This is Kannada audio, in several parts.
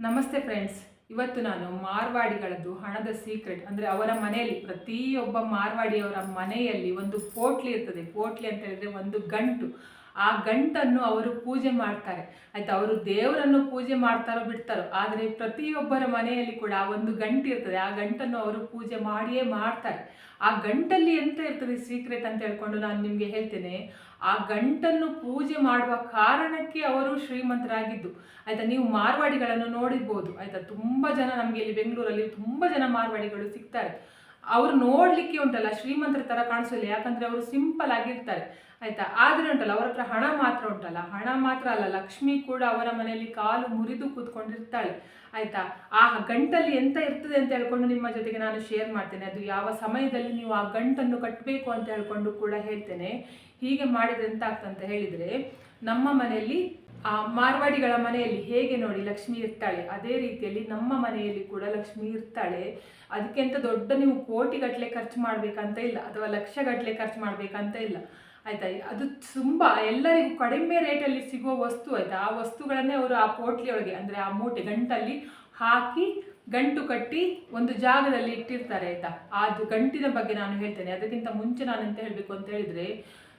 ನಮಸ್ತೆ ಫ್ರೆಂಡ್ಸ್. ಇವತ್ತು ನಾನು ಮಾರ್ವಾಡಿಗಳದ್ದು ಹಣದ ಸೀಕ್ರೆಟ್. ಅಂದರೆ ಅವರ ಮನೆಯಲ್ಲಿ, ಪ್ರತಿಯೊಬ್ಬ ಮಾರ್ವಾಡಿಯವರ ಮನೆಯಲ್ಲಿ ಒಂದು ಪೋಟ್ಲಿ ಇರ್ತದೆ. ಪೋಟ್ಲಿ ಅಂತ ಹೇಳಿದ್ರೆ ಒಂದು ಗಂಟು. ಆ ಗಂಟನ್ನು ಅವರು ಪೂಜೆ ಮಾಡ್ತಾರೆ. ಆಯ್ತಾ, ಅವರು ದೇವರನ್ನು ಪೂಜೆ ಮಾಡ್ತಾರೋ ಬಿಡ್ತಾರೋ, ಆದರೆ ಪ್ರತಿಯೊಬ್ಬರ ಮನೆಯಲ್ಲಿ ಕೂಡ ಆ ಒಂದು ಗಂಟು ಇರ್ತದೆ. ಆ ಗಂಟನ್ನು ಅವರು ಪೂಜೆ ಮಾಡಿಯೇ ಮಾಡ್ತಾರೆ. ಆ ಗಂಟಲ್ಲಿ ಎಂತ ಇರ್ತದೆ ಸೀಕ್ರೆಟ್ ಅಂತ ಹೇಳ್ಕೊಂಡು ನಾನು ನಿಮಗೆ ಹೇಳ್ತೇನೆ. ಆ ಗಂಟನ್ನು ಪೂಜೆ ಮಾಡುವ ಕಾರಣಕ್ಕೆ ಅವರು ಶ್ರೀಮಂತರಾಗಿದ್ದು. ಆಯಿತಾ, ನೀವು ಮಾರ್ವಾಡಿಗಳನ್ನು ನೋಡಿರ್ಬೋದು. ಆಯಿತಾ, ತುಂಬ ಜನ ನಮಗೆ ಇಲ್ಲಿ ಬೆಂಗಳೂರಲ್ಲಿ ತುಂಬ ಜನ ಮಾರ್ವಾಡಿಗಳು ಸಿಗ್ತಾರೆ. ಅವರು ನೋಡಲಿಕ್ಕೆ ಉಂಟಲ್ಲ, ಶ್ರೀಮಂತರ ಥರ ಕಾಣಿಸೋಲ್ಲ, ಯಾಕಂದ್ರೆ ಅವರು ಸಿಂಪಲ್ ಆಗಿರ್ತಾರೆ. ಆಯ್ತಾ? ಆದರೆ ಉಂಟಲ್ಲ, ಅವರ ಹತ್ರ ಹಣ ಮಾತ್ರ ಉಂಟಲ್ಲ. ಹಣ ಮಾತ್ರ ಅಲ್ಲ, ಲಕ್ಷ್ಮಿ ಕೂಡ ಅವರ ಮನೆಯಲ್ಲಿ ಕಾಲು ಮುರಿದು ಕೂತ್ಕೊಂಡಿರ್ತಾಳೆ. ಆಯಿತಾ? ಆ ಗಂಟಲ್ಲಿ ಎಂತ ಇರ್ತದೆ ಅಂತ ಹೇಳ್ಕೊಂಡು ನಿಮ್ಮ ಜೊತೆಗೆ ನಾನು ಶೇರ್ ಮಾಡ್ತೇನೆ. ಅದು ಯಾವ ಸಮಯದಲ್ಲಿ ನೀವು ಆ ಗಂಟನ್ನು ಕಟ್ಟಬೇಕು ಅಂತ ಹೇಳ್ಕೊಂಡು ಕೂಡ ಹೇಳ್ತೇನೆ. ಹೀಗೆ ಮಾಡಿದ್ರೆ ಎಂತ ಆಗ್ತಂತ ಹೇಳಿದ್ರೆ, ನಮ್ಮ ಮನೆಯಲ್ಲಿ, ಆ ಮಾರ್ವಾಡಿಗಳ ಮನೆಯಲ್ಲಿ ಹೇಗೆ ನೋಡಿ ಲಕ್ಷ್ಮಿ ಇರ್ತಾಳೆ? ಅದೇ ರೀತಿಯಲ್ಲಿ ನಮ್ಮ ಮನೆಯಲ್ಲಿ ಕೂಡ ಲಕ್ಷ್ಮಿ ಇರ್ತಾಳೆ. ಅದಕ್ಕಿಂತ ದೊಡ್ಡ ನೀವು ಕೋಟಿಗಟ್ಟಲೆ ಖರ್ಚು ಮಾಡ್ಬೇಕಂತ ಇಲ್ಲ, ಅಥವಾ ಲಕ್ಷಗಟ್ಟಲೆ ಖರ್ಚು ಮಾಡ್ಬೇಕಂತ ಇಲ್ಲ. ಆಯ್ತಾ? ಅದು ತುಂಬಾ ಎಲ್ಲರಿಗೂ ಕಡಿಮೆ ರೇಟಲ್ಲಿ ಸಿಗುವ ವಸ್ತು ಆಯಿತಾ? ಆ ವಸ್ತುಗಳನ್ನೇ ಅವರು ಆ ಪೋಟ್ಲಿಯೊಳಗೆ ಅಂದ್ರೆ ಆ ಮೂಟೆ ಗಂಟಲ್ಲಿ ಹಾಕಿ ಗಂಟು ಕಟ್ಟಿ ಒಂದು ಜಾಗದಲ್ಲಿ ಇಟ್ಟಿರ್ತಾರೆ ಆಯಿತಾ? ಅದು ಗಂಟಿನ ಬಗ್ಗೆ ನಾನು ಹೇಳ್ತೇನೆ. ಅದಕ್ಕಿಂತ ಮುಂಚೆ ನಾನು ಎಂತ ಹೇಳಬೇಕು ಅಂತ ಹೇಳಿದ್ರೆ,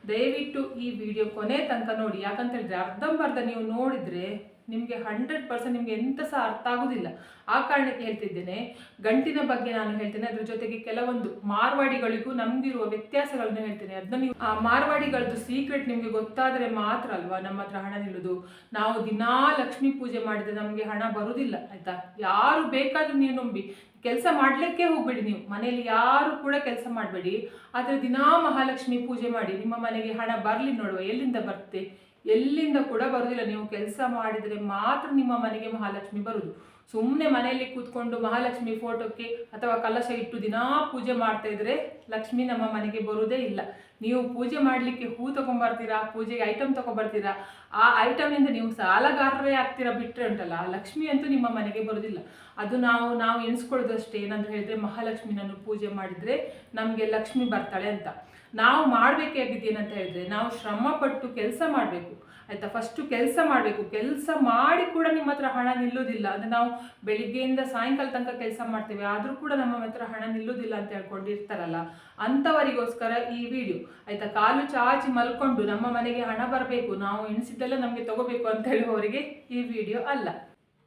ದಯವಿಟ್ಟು ಈ ವಿಡಿಯೋ ಕೊನೆ ತನಕ ನೋಡಿ. ಯಾಕಂತ ಹೇಳಿದ್ರೆ ಅರ್ಧಂಬರ್ಧ ನೀವು ನೋಡಿದ್ರೆ ನಿಮಗೆ ಹಂಡ್ರೆಡ್ ಪರ್ಸೆಂಟ್ ನಿಮಗೆ ಎಂತ ಸಹ ಅರ್ಥ ಆಗೋದಿಲ್ಲ. ಆ ಕಾರಣಕ್ಕೆ ಹೇಳ್ತಿದ್ದೇನೆ, ಗಂಟಿನ ಬಗ್ಗೆ ನಾನು ಹೇಳ್ತೇನೆ, ಅದ್ರ ಜೊತೆಗೆ ಕೆಲವೊಂದು ಮಾರ್ವಾಡಿಗಳಿಗೂ ನಮಗಿರುವ ವ್ಯತ್ಯಾಸಗಳನ್ನು ಹೇಳ್ತೇನೆ. ಅದನ್ನ ನೀವು, ಆ ಮಾರ್ವಾಡಿಗಳದ್ದು ಸೀಕ್ರೆಟ್ ನಿಮಗೆ ಗೊತ್ತಾದರೆ ಮಾತ್ರ ಅಲ್ವಾ? ನಮ್ಮ ಹತ್ರ ಹಣ ನಿಲ್ಲುದು. ನಾವು ದಿನಾ ಲಕ್ಷ್ಮೀ ಪೂಜೆ ಮಾಡಿದ್ರೆ ನಮಗೆ ಹಣ ಬರುವುದಿಲ್ಲ ಆಯಿತಾ? ಯಾರು ಬೇಕಾದ್ರೂ ನೀವು ನಂಬಿ. ಕೆಲಸ ಮಾಡಲಿಕ್ಕೆ ಹೋಗಬೇಡಿ ನೀವು. ಮನೆಯಲ್ಲಿ ಯಾರು ಕೂಡ ಕೆಲಸ ಮಾಡಬೇಡಿ. ಆದರೆ ದಿನಾ ಮಹಾಲಕ್ಷ್ಮಿ ಪೂಜೆ ಮಾಡಿ. ನಿಮ್ಮ ಮನೆಗೆ ಹಣ ಬರಲಿ ನೋಡುವ. ಎಲ್ಲಿಂದ ಬರುತ್ತೆ? ಎಲ್ಲಿಂದ ಕೂಡ ಬರುವುದಿಲ್ಲ ನೀವು ಕೆಲಸ ಮಾಡಿದರೆ ಮಾತ್ರ ನಿಮ್ಮ ಮನೆಗೆ ಮಹಾಲಕ್ಷ್ಮಿ ಬರುವುದು ಸುಮ್ಮನೆ ಮನೆಯಲ್ಲಿ ಕೂತ್ಕೊಂಡು ಮಹಾಲಕ್ಷ್ಮಿ ಫೋಟೋಕ್ಕೆ ಅಥವಾ ಕಲಶ ಇಟ್ಟು ದಿನಾ ಪೂಜೆ ಮಾಡ್ತಾ ಇದ್ರೆ ಲಕ್ಷ್ಮಿ ನಮ್ಮ ಮನೆಗೆ ಬರುವುದೇ ಇಲ್ಲ. ನೀವು ಪೂಜೆ ಮಾಡಲಿಕ್ಕೆ ಹೂ ತಗೊಂಬರ್ತೀರಾ, ಪೂಜೆಗೆ ಐಟಮ್ ತಗೊಂಬರ್ತೀರಾ, ಆ ಐಟಮ್ನಿಂದ ನೀವು ಸಾಲಗಾರರೇ ಆಗ್ತೀರಾ ಬಿಟ್ಟರೆ ಉಂಟಲ್ಲ. ಆ ಲಕ್ಷ್ಮಿ ಅಂತೂ ನಿಮ್ಮ ಮನೆಗೆ ಬರುವುದಿಲ್ಲ ಅದು ನಾವು ನಾವು ಎಣಿಸ್ಕೊಳ್ಳೋದಷ್ಟೇ ಏನಂತ ಹೇಳಿದ್ರೆ ಮಹಾಲಕ್ಷ್ಮಿನನ್ನು ಪೂಜೆ ಮಾಡಿದರೆ ನಮಗೆ ಲಕ್ಷ್ಮಿ ಬರ್ತಾಳೆ ಅಂತ. ನಾವು ಮಾಡಬೇಕಾಗಿದ್ದೇನಂತ ಹೇಳಿದ್ರೆ, ನಾವು ಶ್ರಮ ಪಟ್ಟು ಕೆಲಸ ಮಾಡಬೇಕು. ಆಯಿತಾ? ಫಸ್ಟು ಕೆಲಸ ಮಾಡಬೇಕು. ಕೆಲಸ ಮಾಡಿ ಕೂಡ ನಿಮ್ಮ ಹತ್ರ ಹಣ ನಿಲ್ಲೋದಿಲ್ಲ. ಅಂದರೆ ನಾವು ಬೆಳಿಗ್ಗೆಯಿಂದ ಸಾಯಂಕಾಲ ತನಕ ಕೆಲಸ ಮಾಡ್ತೇವೆ. ಆದರೂ ಕೂಡ ನಮ್ಮ ಹತ್ರ ಹಣ ನಿಲ್ಲೋದಿಲ್ಲ ಅಂತ ಹೇಳ್ಕೊಂಡಿರ್ತಾರಲ್ಲ ಅಂಥವರಿಗೋಸ್ಕರ ಈ ವಿಡಿಯೋ ಆಯಿತಾ? ಕಾಲು ಚಾಚಿ ಮಲ್ಕೊಂಡು ನಮ್ಮ ಮನೆಗೆ ಹಣ ಬರಬೇಕು. ನಾವು ಎಣಿಸಿದ್ದೆಲ್ಲ ನಮಗೆ ತಗೋಬೇಕು ಅಂತ ಹೇಳುವವರಿಗೆ ಈ ವಿಡಿಯೋ ಅಲ್ಲ.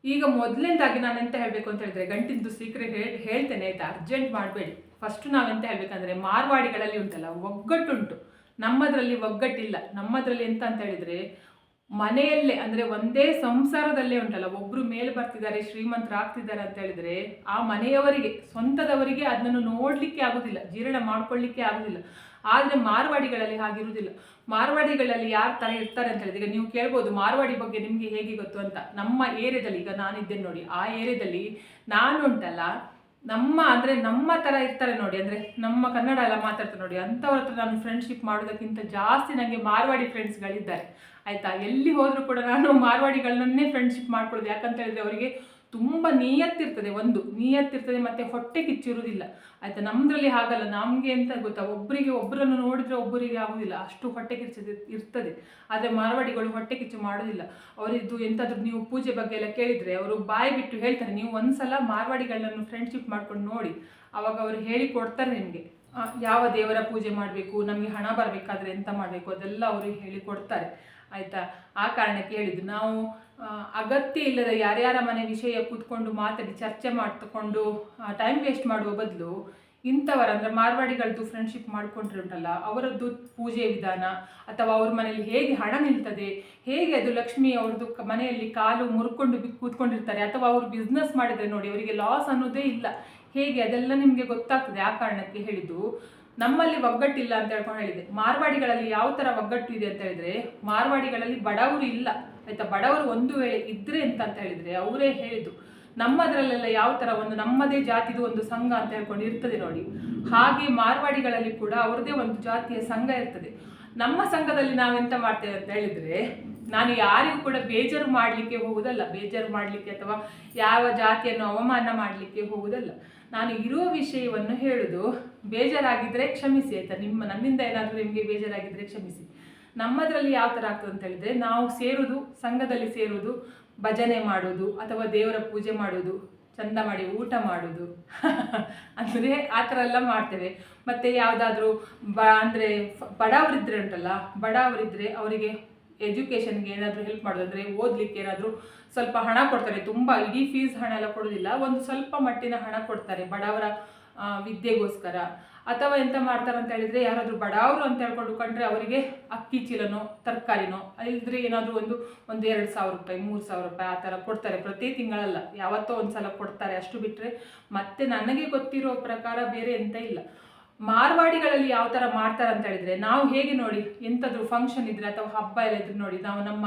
ಈಗ ಮೊದಲನೇದಾಗಿ ನಾನು ಎಂತ ಹೇಳಬೇಕು ಅಂತ ಹೇಳಿದ್ರೆ, ಗಂಟಿಂದು ಸೀಕ್ರೆಟ್ ಹೇಳಿ, ಹೇಳ್ತೇನೆ. ಆಯಿತಾ? ಅರ್ಜೆಂಟ್ ಮಾಡಬೇಡಿ. ಫಸ್ಟ್ ನಾವೆಂತ ಹೇಳಬೇಕಂದ್ರೆ ಮಾರ್ವಾಡಿಗಳಲ್ಲಿ ಉಂಟಲ್ಲ, ಒಗ್ಗಟ್ಟುಂಟು. ನಮ್ಮದರಲ್ಲಿ ಒಗ್ಗಟ್ಟಿಲ್ಲ. ನಮ್ಮದರಲ್ಲಿ ಎಂತ ಅಂತ ಹೇಳಿದ್ರೆ, ಮನೆಯಲ್ಲೇ, ಅಂದ್ರೆ ಒಂದೇ ಸಂಸಾರದಲ್ಲೇ ಉಂಟಲ್ಲ ಒಬ್ಬರು ಮೇಲೆ ಬರ್ತಿದ್ದಾರೆ ಶ್ರೀಮಂತರಾಗ್ತಿದ್ದಾರೆ ಅಂತ ಹೇಳಿದ್ರೆ, ಆ ಮನೆಯವರಿಗೆ, ಸ್ವಂತದವರಿಗೆ ಅದನ್ನು ನೋಡ್ಲಿಕ್ಕೆ ಆಗುದಿಲ್ಲ, ಜೀರ್ಣ ಮಾಡ್ಕೊಳ್ಳಿಕ್ಕೆ ಆಗುದಿಲ್ಲ. ಆದರೆ ಮಾರ್ವಾಡಿಗಳಲ್ಲಿ ಹಾಗಿರುವುದಿಲ್ಲ ಮಾರ್ವಾಡಿಗಳಲ್ಲಿ ಯಾರು ತರ ಇರ್ತಾರೆ ಅಂತ ಹೇಳಿದ್ರೆ ನೀವು ಕೇಳ್ಬೋದು, ಮಾರ್ವಾಡಿ ಬಗ್ಗೆ ನಿಮಗೆ ಹೇಗೆ ಗೊತ್ತು ಅಂತ. ನಮ್ಮ ಏರಿಯಾದಲ್ಲಿ, ಈಗ ನಾನಿದ್ದೇನೆ ನೋಡಿ, ಆ ಏರಿಯಾದಲ್ಲಿ ನಾನು ಉಂಟಲ್ಲ ನಮ್ಮ ಅಂದ್ರೆ ನಮ್ಮ ತರ ಇರ್ತಾರೆ ನೋಡಿ, ಅಂದ್ರೆ ನಮ್ಮ ಕನ್ನಡ ಎಲ್ಲ ಮಾತಾಡ್ತಾರೆ ನೋಡಿ, ಅಂಥವ್ರ ಹತ್ರ ನಾನು ಫ್ರೆಂಡ್ಶಿಪ್ ಮಾಡೋದಕ್ಕಿಂತ ಜಾಸ್ತಿ ನನಗೆ ಮಾರ್ವಾಡಿ ಫ್ರೆಂಡ್ಸ್ಗಳಿದ್ದಾರೆ ಆಯ್ತಾ? ಎಲ್ಲಿ ಹೋದ್ರು ಕೂಡ ನಾನು ಮಾರ್ವಾಡಿಗಳನ್ನೇ ಫ್ರೆಂಡ್ಶಿಪ್ ಮಾಡ್ಕೊಳ್ಳೋದು. ಯಾಕಂತ ಹೇಳಿದ್ರೆ ಅವರಿಗೆ ತುಂಬ ನಿಯತ್ತಿರ್ತದೆ ಒಂದು, ನಿಯತ್ತಿರ್ತದೆ ಮತ್ತೆ ಹೊಟ್ಟೆ ಕಿಚ್ಚಿರುವುದಿಲ್ಲ. ಆಯ್ತಾ ನಮ್ಮದ್ರಲ್ಲಿ ಹಾಗಲ್ಲ, ನಮಗೆ ಎಂತ ಗೊತ್ತಾ ಒಬ್ಬರಿಗೆ ಒಬ್ಬರನ್ನು ನೋಡಿದ್ರೆ ಒಬ್ಬರಿಗೆ ಆಗೋದಿಲ್ಲ, ಅಷ್ಟು ಹೊಟ್ಟೆ ಕಿಚ್ಚು ಇರ್ತದೆ. ಆದರೆ ಮಾರ್ವಾಡಿಗಳು ಹೊಟ್ಟೆ ಕಿಚ್ಚು ಮಾಡೋದಿಲ್ಲ. ಅವರಿದ್ದು ಎಂತಾದ್ರೂ ನೀವು ಪೂಜೆ ಬಗ್ಗೆ ಎಲ್ಲ ಕೇಳಿದ್ರೆ, ಅವರು ಬಾಯಿ ಬಿಟ್ಟು ಹೇಳ್ತಾರೆ, ನೀವು ಒಂದ್ಸಲ ಮಾರ್ವಾಡಿಗಳನ್ನು ಫ್ರೆಂಡ್ಶಿಪ್ ಮಾಡ್ಕೊಂಡು ನೋಡಿ, ಅವಾಗ ಅವರು ಹೇಳಿ ಕೊಡ್ತಾರೆ ನಿಮಗೆ. ಯಾವ ದೇವರ ಪೂಜೆ ಮಾಡಬೇಕು, ನಮಗೆ ಹಣ ಬರಬೇಕಾದ್ರೆ ಎಂತ ಮಾಡಬೇಕು, ಅದೆಲ್ಲ ಅವರು ಹೇಳಿ ಕೊಡ್ತಾರೆ. ಆಯ್ತಾ, ಆ ಕಾರಣಕ್ಕೆ ಹೇಳಿದ್ದು. ನಾವು ಅಗತ್ಯ ಇಲ್ಲದ ಯಾರ್ಯಾರ ಮನೆ ವಿಷಯ ಕೂತ್ಕೊಂಡು ಮಾತಾಡಿ, ಚರ್ಚೆ ಮಾಡ್ತಕೊಂಡು ಟೈಮ್ ವೇಸ್ಟ್ ಮಾಡುವ ಬದಲು ಇಂಥವರ, ಅಂದರೆ ಮಾರ್ವಾಡಿಗಳದ್ದು ಫ್ರೆಂಡ್ಶಿಪ್ ಮಾಡ್ಕೊಂಡ್ರೆ ಅವರದ್ದು ಪೂಜೆ ವಿಧಾನ ಅಥವಾ ಅವ್ರ ಮನೆಯಲ್ಲಿ ಹೇಗೆ ಹಣ ನಿಲ್ತದೆ, ಹೇಗೆ ಅದು ಲಕ್ಷ್ಮಿ ಅವ್ರದ್ದು ಮನೆಯಲ್ಲಿ ಕಾಲು ಮುರ್ಕೊಂಡು ಕೂತ್ಕೊಂಡಿರ್ತಾರೆ ಅಥವಾ ಅವರು ಬಿಸ್ನೆಸ್ ಮಾಡಿದ್ರೆ ನೋಡಿ ಅವರಿಗೆ ಲಾಸ್ ಅನ್ನೋದೇ ಇಲ್ಲ. ಹೇಗೆ ಅದೆಲ್ಲ ನಿಮಗೆ ಗೊತ್ತಾಗ್ತದೆ ಆ ಕಾರಣಕ್ಕೆ ಹೇಳಿದ್ದು. ನಮ್ಮಲ್ಲಿ ಒಗ್ಗಟ್ಟಿಲ್ಲ ಅಂತ ಹೇಳ್ಕೊಂಡು ಹೇಳಿದೆ. ಮಾರ್ವಾಡಿಗಳಲ್ಲಿ ಯಾವ ತರ ಒಗ್ಗಟ್ಟು ಇದೆ ಅಂತ ಹೇಳಿದ್ರೆ ಮಾರ್ವಾಡಿಗಳಲ್ಲಿ ಬಡವರು ಇಲ್ಲ. ಆಯ್ತಾ, ಬಡವರು ಒಂದು ವೇಳೆ ಇದ್ರೆ ಅಂತ ಅಂತ ಹೇಳಿದ್ರೆ ಅವರೇ ಹೇಳಿದ್ದು, ನಮ್ಮದ್ರಲ್ಲೆಲ್ಲ ಯಾವ ತರ ಒಂದು ನಮ್ಮದೇ ಜಾತಿದು ಒಂದು ಸಂಘ ಅಂತ ಹೇಳ್ಕೊಂಡು ಇರ್ತದೆ ನೋಡಿ. ಹಾಗೆ ಮಾರ್ವಾಡಿಗಳಲ್ಲಿ ಕೂಡ ಅವ್ರದ್ದೇ ಒಂದು ಜಾತಿಯ ಸಂಘ ಇರ್ತದೆ. ನಮ್ಮ ಸಂಘದಲ್ಲಿ ನಾವೆಂತ ಮಾಡ್ತೇವೆ ಅಂತ ಹೇಳಿದ್ರೆ, ನಾನು ಯಾರಿಗೂ ಕೂಡ ಬೇಜಾರು ಮಾಡಲಿಕ್ಕೆ ಹೋಗುದಲ್ಲ ಬೇಜಾರು ಮಾಡಲಿಕ್ಕೆ ಅಥವಾ ಯಾವ ಜಾತಿಯನ್ನು ಅವಮಾನ ಮಾಡಲಿಕ್ಕೆ ಹೋಗುದಲ್ಲ ನಾನು ಇರುವ ವಿಷಯವನ್ನು ಹೇಳುದು, ಬೇಜಾರಾಗಿದ್ರೆ ಕ್ಷಮಿಸಿ ಆಯ್ತಾ, ನಿಮ್ಮ ನನ್ನಿಂದ ಏನಾದರೂ ನಿಮಗೆ ಬೇಜಾರಾಗಿದ್ರೆ ಕ್ಷಮಿಸಿ. ನಮ್ಮದ್ರಲ್ಲಿ ಯಾವ ಥರ ಆಗ್ತದೆ ಅಂತ ಹೇಳಿದರೆ, ನಾವು ಸೇರೋದು, ಸಂಘದಲ್ಲಿ ಸೇರೋದು, ಭಜನೆ ಮಾಡೋದು, ಅಥವಾ ದೇವರ ಪೂಜೆ ಮಾಡೋದು, ಚಂದ ಮಾಡಿ ಊಟ ಮಾಡೋದು. ಅಂದರೆ ಆ ಥರ ಎಲ್ಲ ಮಾಡ್ತೇವೆ. ಮತ್ತು ಯಾವುದಾದ್ರೂ ಬ, ಅಂದರೆ ಬಡವರಿದ್ರೆ ಉಂಟಲ್ಲ ಬಡವರಿದ್ದರೆ ಅವರಿಗೆ ಎಜುಕೇಷನ್ಗೆ ಏನಾದರೂ ಹೆಲ್ಪ್ ಮಾಡೋದು, ಅಂದರೆ ಓದಲಿಕ್ಕೆ ಏನಾದರೂ ಸ್ವಲ್ಪ ಹಣ ಕೊಡ್ತಾರೆ. ತುಂಬ ಇಡೀ ಫೀಸ್ ಹಣ ಎಲ್ಲ ಕೊಡೋದಿಲ್ಲ, ಒಂದು ಸ್ವಲ್ಪ ಮಟ್ಟಿನ ಹಣ ಕೊಡ್ತಾರೆ ಬಡವರ ವಿದ್ಯೆಗೋಸ್ಕರ. ಅಥವಾ ಎಂತ ಮಾಡ್ತಾರೆ ಅಂತ ಹೇಳಿದ್ರೆ, ಯಾರಾದರೂ ಬಡವರು ಅಂತ ಹೇಳ್ಕೊಂಡು ಕಂಡ್ರೆ ಅವರಿಗೆ ಅಕ್ಕಿ ಚೀಲನೋ, ತರಕಾರಿನೋ ಅಲ್ಲಿದ್ರೆ ಏನಾದರೂ ಒಂದು ಒಂದು ಎರಡು ಸಾವಿರ ರೂಪಾಯಿ, ಮೂರು ಸಾವಿರ ರೂಪಾಯಿ ಆ ಥರ ಕೊಡ್ತಾರೆ. ಪ್ರತಿ ತಿಂಗಳಲ್ಲ. ಯಾವತ್ತೋ ಒಂದು ಸಲ ಕೊಡ್ತಾರೆ ಅಷ್ಟು ಬಿಟ್ಟರೆ ಮತ್ತೆ ನನಗೆ ಗೊತ್ತಿರೋ ಪ್ರಕಾರ ಬೇರೆ ಎಂತ ಇಲ್ಲ. ಮಾರ್ವಾಡಿಗಳಲ್ಲಿ ಯಾವ ಥರ ಮಾಡ್ತಾರೆ ಅಂತ ಹೇಳಿದ್ರೆ, ನಾವು ಹೇಗೆ ನೋಡಿ ಎಂಥದ್ರೂ ಫಂಕ್ಷನ್ ಇದ್ರೆ ಅಥವಾ ಹಬ್ಬ ಎಲ್ಲ ಇದ್ರೆ ನೋಡಿ, ನಾವು ನಮ್ಮ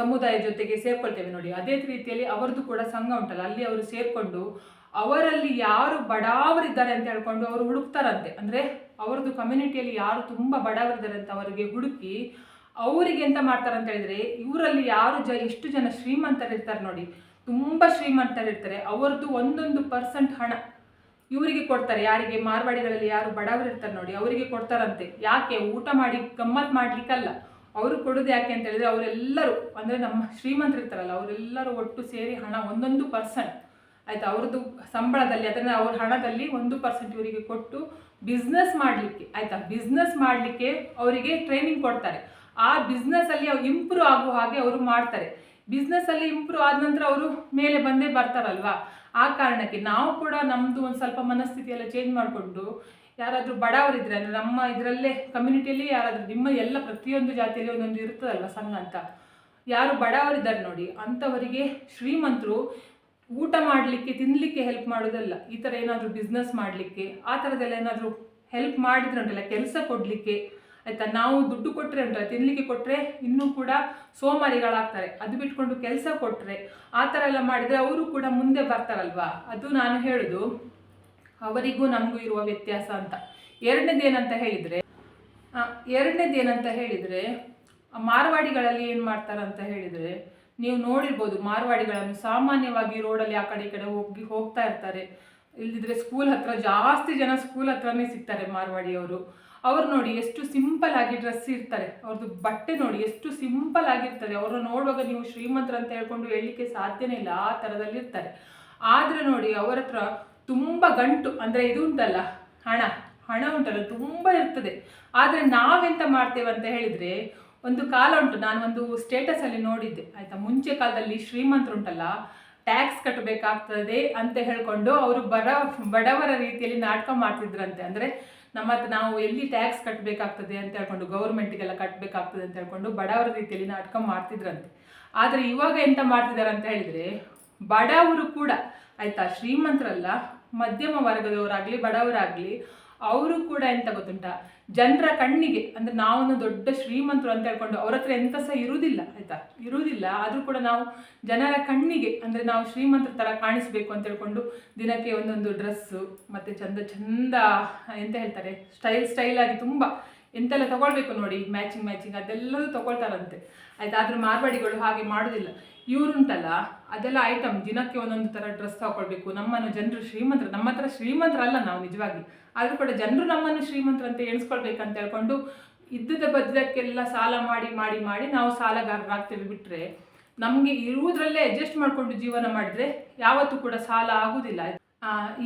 ಸಮುದಾಯ ಜೊತೆಗೆ ಸೇರ್ಕೊಳ್ತೇವೆ ನೋಡಿ. ಅದೇ ರೀತಿಯಲ್ಲಿ ಅವರದ್ದು ಕೂಡ ಸಂಘ ಉಂಟಲ್ಲ, ಅಲ್ಲಿ ಅವರು ಸೇರ್ಕೊಂಡು ಅವರಲ್ಲಿ ಯಾರು ಬಡವರಿದ್ದಾರೆ ಅಂತ ಹೇಳ್ಕೊಂಡು ಅವರು ಹುಡುಕ್ತಾರಂತೆ. ಅಂದರೆ ಅವ್ರದ್ದು ಕಮ್ಯುನಿಟಿಯಲ್ಲಿ ಯಾರು ತುಂಬ ಬಡವರಿದ್ದಾರೆ ಅಂತ ಅವರಿಗೆ ಹುಡುಕಿ ಅವರಿಗೆ ಎಂತ ಮಾಡ್ತಾರೆ ಅಂತ ಹೇಳಿದ್ರೆ, ಇವರಲ್ಲಿ ಯಾರು ಜ, ಎಷ್ಟು ಜನ ಶ್ರೀಮಂತರಿರ್ತಾರೆ ನೋಡಿ. ತುಂಬ ಶ್ರೀಮಂತರಿರ್ತಾರೆ. ಅವರದ್ದು ಒಂದೊಂದು ಪರ್ಸೆಂಟ್ ಹಣ ಇವರಿಗೆ ಕೊಡ್ತಾರೆ. ಯಾರಿಗೆ ಮಾರ್ವಾಡಿಗಳಲ್ಲಿ ಯಾರು ಬಡವರು ಇರ್ತಾರೆ ನೋಡಿ, ಅವರಿಗೆ ಕೊಡ್ತಾರಂತೆ. ಯಾಕೆ? ಊಟ ಮಾಡಿ ಗಮ್ಮತ್ ಮಾಡ್ಲಿಕ್ಕಲ್ಲ. ಅವರು ಕೊಡೋದು ಯಾಕೆ ಅಂತ ಹೇಳಿದ್ರೆ, ಅವರೆಲ್ಲರೂ, ಅಂದರೆ ನಮ್ಮ ಶ್ರೀಮಂತರಿರ್ತಾರಲ್ಲ, ಅವರೆಲ್ಲರೂ ಒಟ್ಟು ಸೇರಿ ಹಣ ಒಂದೊಂದು ಪರ್ಸೆಂಟ್ ಆಯ್ತಾ ಅವ್ರದ್ದು ಸಂಬಳದಲ್ಲಿ ಅದನ್ನು ಅವ್ರ ಹಣದಲ್ಲಿ ಒಂದು ಪರ್ಸೆಂಟ್ ಇವರಿಗೆ ಕೊಟ್ಟು ಬಿಸ್ನೆಸ್ ಮಾಡಲಿಕ್ಕೆ, ಆಯಿತಾ ಬಿಸ್ನೆಸ್ ಮಾಡಲಿಕ್ಕೆ ಅವರಿಗೆ ಟ್ರೈನಿಂಗ್ ಕೊಡ್ತಾರೆ. ಆ ಬಿಸ್ನೆಸ್ಸಲ್ಲಿ ಅವ್ರು ಇಂಪ್ರೂವ್ ಆಗುವ ಹಾಗೆ ಅವರು ಮಾಡ್ತಾರೆ. ಬಿಸ್ನೆಸ್ಸಲ್ಲಿ ಇಂಪ್ರೂವ್ ಆದ ನಂತರ ಅವರು ಮೇಲೆ ಬಂದೇ ಬರ್ತಾರಲ್ವಾ? ಆ ಕಾರಣಕ್ಕೆ ನಾವು ಕೂಡ ನಮ್ಮದು ಒಂದು ಸ್ವಲ್ಪ ಮನಸ್ಥಿತಿಯೆಲ್ಲ ಚೇಂಜ್ ಮಾಡಿಕೊಂಡು ಯಾರಾದರೂ ಬಡವರಿದ್ರೆ, ಅಂದರೆ ನಮ್ಮ ಇದರಲ್ಲೇ ಕಮ್ಯುನಿಟಿಯಲ್ಲಿ ಯಾರಾದರೂ ನಿಮ್ಮ ಎಲ್ಲ ಪ್ರತಿಯೊಂದು ಜಾತಿಯಲ್ಲಿ ಒಂದೊಂದು ಇರ್ತದಲ್ವ ಸಂಘ ಅಂತ? ಯಾರು ಬಡವರಿದ್ದಾರೆ ನೋಡಿ, ಅಂಥವರಿಗೆ ಶ್ರೀಮಂತರು ಊಟ ಮಾಡಲಿಕ್ಕೆ ತಿನ್ನಲಿಕ್ಕೆ ಹೆಲ್ಪ್ ಮಾಡೋದಲ್ಲ. ಈ ಥರ ಏನಾದರೂ ಬಿಸ್ನೆಸ್ ಮಾಡಲಿಕ್ಕೆ, ಆ ಥರದ್ದೆಲ್ಲ ಏನಾದರೂ ಹೆಲ್ಪ್ ಮಾಡಿದ್ರೆ ಉಂಟಲ್ಲ, ಕೆಲಸ ಕೊಡಲಿಕ್ಕೆ, ಆಯಿತಾ? ನಾವು ದುಡ್ಡು ಕೊಟ್ಟರೆ ಉಂಟಲ್ಲ ತಿನ್ನಲಿಕ್ಕೆ ಕೊಟ್ಟರೆ ಇನ್ನೂ ಕೂಡ ಸೋಮಾರಿಗಳಾಗ್ತಾರೆ. ಅದು ಬಿಟ್ಕೊಂಡು ಕೆಲಸ ಕೊಟ್ಟರೆ ಆ ಥರ ಎಲ್ಲ ಮಾಡಿದರೆ ಅವರು ಕೂಡ ಮುಂದೆ ಬರ್ತಾರಲ್ವಾ? ಅದು ನಾನು ಹೇಳೋದು. ಅವರಿಗೂ ನಮಗೂ ಇರುವ ವ್ಯತ್ಯಾಸ ಅಂತ. ಎರಡನೇದು ಏನಂತ ಹೇಳಿದರೆ ಎರಡನೇದು ಏನಂತ ಹೇಳಿದರೆ ಮಾರ್ವಾಡಿಗಳಲ್ಲಿ ಏನು ಮಾಡ್ತಾರಂತ ಹೇಳಿದರೆ ನೀವು ನೋಡಿರ್ಬೋದು, ಮಾರ್ವಾಡಿಗಳನ್ನು ಸಾಮಾನ್ಯವಾಗಿ ರೋಡಲ್ಲಿ ಆ ಕಡೆ ಈ ಕಡೆ ಹೋಗಿ ಹೋಗ್ತಾ ಇರ್ತಾರೆ. ಇಲ್ದಿದ್ರೆ ಸ್ಕೂಲ್ ಹತ್ರ ಜಾಸ್ತಿ ಜನ ಸ್ಕೂಲ್ ಹತ್ರನೇ ಸಿಗ್ತಾರೆ ಮಾರ್ವಾಡಿಯವರು. ಅವ್ರು ನೋಡಿ ಎಷ್ಟು ಸಿಂಪಲ್ ಆಗಿ ಡ್ರೆಸ್ ಇರ್ತಾರೆ. ಅವ್ರದ್ದು ಬಟ್ಟೆ ನೋಡಿ ಎಷ್ಟು ಸಿಂಪಲ್ ಆಗಿರ್ತಾರೆ ಅವರು ನೋಡುವಾಗ ನೀವು ಶ್ರೀಮಂತರು ಅಂತ ಹೇಳ್ಕೊಂಡು ಹೇಳಲಿಕ್ಕೆ ಸಾಧ್ಯನೇ ಇಲ್ಲ, ಆ ಥರದಲ್ಲಿ ಇರ್ತಾರೆ. ಆದರೆ ನೋಡಿ ಅವರ ಹತ್ರ ತುಂಬ ಗಂಟು, ಅಂದರೆ ಇದು ಉಂಟಲ್ಲ, ಹಣ. ಹಣ ಉಂಟಲ್ಲ, ತುಂಬ ಇರ್ತದೆ. ಆದರೆ ನಾವೆಂತ ಮಾಡ್ತೇವೆ ಅಂತ ಹೇಳಿದರೆ ಒಂದು ಕಾಲ ಉಂಟು, ನಾನು ಒಂದು ಸ್ಟೇಟಸಲ್ಲಿ ನೋಡಿದ್ದೆ. ಆಯಿತಾ, ಮುಂಚೆ ಕಾಲದಲ್ಲಿ ಶ್ರೀಮಂತರು ಉಂಟಲ್ಲ ಟ್ಯಾಕ್ಸ್ ಕಟ್ಟಬೇಕಾಗ್ತದೆ ಅಂತ ಹೇಳ್ಕೊಂಡು ಅವರು ಬಡ, ಬಡವರ ರೀತಿಯಲ್ಲಿ ನಾಟಕ ಮಾಡ್ತಿದ್ರಂತೆ. ಅಂದರೆ ನಮ್ಮ ಹತ್ರ ನಾವು ಎಲ್ಲಿ ಟ್ಯಾಕ್ಸ್ ಕಟ್ಟಬೇಕಾಗ್ತದೆ ಅಂತ ಹೇಳ್ಕೊಂಡು ಗೌರ್ಮೆಂಟಿಗೆಲ್ಲ ಕಟ್ಟಬೇಕಾಗ್ತದೆ ಅಂತ ಹೇಳ್ಕೊಂಡು ಬಡವರ ರೀತಿಯಲ್ಲಿ ನಾಟಕ ಮಾಡ್ತಿದ್ರಂತೆ. ಆದರೆ ಇವಾಗ ಎಂತ ಮಾಡ್ತಿದ್ದಾರೆ ಅಂತ ಹೇಳಿದರೆ, ಬಡವರು ಕೂಡ, ಆಯಿತಾ, ಶ್ರೀಮಂತರಲ್ಲ, ಮಧ್ಯಮ ವರ್ಗದವರಾಗಲಿ, ಬಡವರಾಗಲಿ ಅವರು ಕೂಡ ಎಂತ ಗೊತ್ತುಂಟ? ಜನರ ಕಣ್ಣಿಗೆ, ಅಂದರೆ ನಾವೊಂದು ದೊಡ್ಡ ಶ್ರೀಮಂತರು ಅಂತ ಹೇಳ್ಕೊಂಡು ಅವ್ರ ಹತ್ರ ಎಂತ ಸಹ ಇರುವುದಿಲ್ಲ ಆಯಿತಾ? ಇರುವುದಿಲ್ಲ ಆದರೂ ಕೂಡ ನಾವು ಜನರ ಕಣ್ಣಿಗೆ, ಅಂದರೆ ನಾವು ಶ್ರೀಮಂತರ ಥರ ಕಾಣಿಸ್ಬೇಕು ಅಂತ ಹೇಳ್ಕೊಂಡು ದಿನಕ್ಕೆ ಒಂದೊಂದು ಡ್ರೆಸ್ಸು ಮತ್ತು ಚಂದ ಚಂದ, ಎಂತ ಹೇಳ್ತಾರೆ? ಸ್ಟೈಲ್ ಸ್ಟೈಲಾಗಿ ತುಂಬ ಎಂತೆಲ್ಲ ತಗೊಳ್ಬೇಕು ನೋಡಿ ಮ್ಯಾಚಿಂಗ್ ಮ್ಯಾಚಿಂಗ್ ಅದೆಲ್ಲದೂ ತಗೊಳ್ತಾರಂತೆ. ಆಯ್ತಾ? ಆದ್ರೆ ಮಾರ್ವಾಡಿಗಳು ಹಾಗೆ ಮಾಡೋದಿಲ್ಲ. ಇವರುಂಟಲ್ಲ, ಅದೆಲ್ಲ ಐಟಮ್ ದಿನಕ್ಕೆ ಒಂದೊಂದು ಥರ ಡ್ರೆಸ್ ತಗೊಳ್ಬೇಕು. ನಮ್ಮನ್ನು ಜನರು ಶ್ರೀಮಂತರು ನಮ್ಮ ಹತ್ರ ಶ್ರೀಮಂತರಲ್ಲ ನಾವು ನಿಜವಾಗಿ. ಆದರೂ ಕೂಡ ಜನರು ನಮ್ಮನ್ನು ಶ್ರೀಮಂತರು ಅಂತ ಎಣಿಸ್ಕೊಳ್ಬೇಕಂತ ಹೇಳ್ಕೊಂಡು ಇದ್ದದ ಬದ್ದಕ್ಕೆಲ್ಲ ಸಾಲ ಮಾಡಿ ಮಾಡಿ ಮಾಡಿ ನಾವು ಸಾಲಗಾರರಾಗ್ತೇವೆ ಬಿಟ್ಟರೆ ನಮಗೆ ಇರುವುದರಲ್ಲೇ ಅಡ್ಜಸ್ಟ್ ಮಾಡಿಕೊಂಡು ಜೀವನ ಮಾಡಿದ್ರೆ ಯಾವತ್ತೂ ಕೂಡ ಸಾಲ ಆಗುವುದಿಲ್ಲ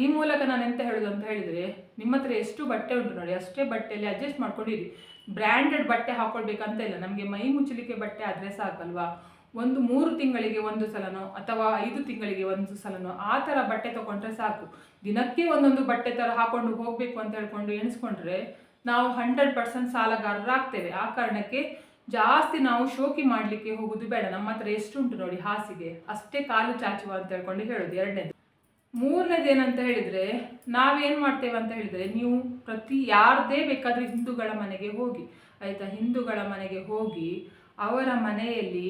ಈ ಮೂಲಕ ನಾನು ಎಂತ ಹೇಳೋದು ಅಂತ ಹೇಳಿದರೆ ನಿಮ್ಮ ಹತ್ರ ಎಷ್ಟು ಬಟ್ಟೆ ಉಂಟು ನೋಡಿ, ಅಷ್ಟೇ ಬಟ್ಟೆಯಲ್ಲಿ ಅಡ್ಜಸ್ಟ್ ಮಾಡ್ಕೊಂಡಿರಿ. ಬ್ರ್ಯಾಂಡೆಡ್ ಬಟ್ಟೆ ಹಾಕೊಳ್ಬೇಕಂತ ಇಲ್ಲ. ನಮಗೆ ಮೈ ಮುಚ್ಚಲಿಕ್ಕೆ ಬಟ್ಟೆ ಆದರೆ ಸಾಕಲ್ವಾ ಒಂದು ಮೂರು ತಿಂಗಳಿಗೆ ಒಂದು ಸಲನೋ ಅಥವಾ ಐದು ತಿಂಗಳಿಗೆ ಒಂದು ಸಲನೋ ಆ ಥರ ಬಟ್ಟೆ ತಗೊಂಡ್ರೆ ಸಾಕು. ದಿನಕ್ಕೆ ಒಂದೊಂದು ಬಟ್ಟೆ ಥರ ಹಾಕೊಂಡು ಹೋಗಬೇಕು ಅಂತ ಹೇಳ್ಕೊಂಡು ಎಣಿಸ್ಕೊಂಡ್ರೆ ನಾವು ಹಂಡ್ರೆಡ್ ಪರ್ಸೆಂಟ್ ಸಾಲಗಾರರಾಗ್ತೇವೆ ಆ ಕಾರಣಕ್ಕೆ ಜಾಸ್ತಿ ನಾವು ಶೋಕಿ ಮಾಡಲಿಕ್ಕೆ ಹೋಗೋದು ಬೇಡ. ನಮ್ಮ ಹತ್ರ ಎಷ್ಟುಂಟು ನೋಡಿ ಹಾಸಿಗೆ. ಅಷ್ಟೇ ಕಾಲು ಚಾಚುವ ಅಂತ ಹೇಳ್ಕೊಂಡು ಹೇಳೋದು ಎರಡನೇದು. ಮೂರನೇದು ಏನಂತ ಹೇಳಿದರೆ ನಾವೇನು ಮಾಡ್ತೇವೆ ಅಂತ ಹೇಳಿದರೆ ನೀವು ಪ್ರತಿ ಯಾರದೇ ಬೇಕಾದರೆ ಹಿಂದೂಗಳ ಮನೆಗೆ ಹೋಗಿ, ಆಯಿತಾ? ಹಿಂದೂಗಳ ಮನೆಗೆ ಹೋಗಿ ಅವರ ಮನೆಯಲ್ಲಿ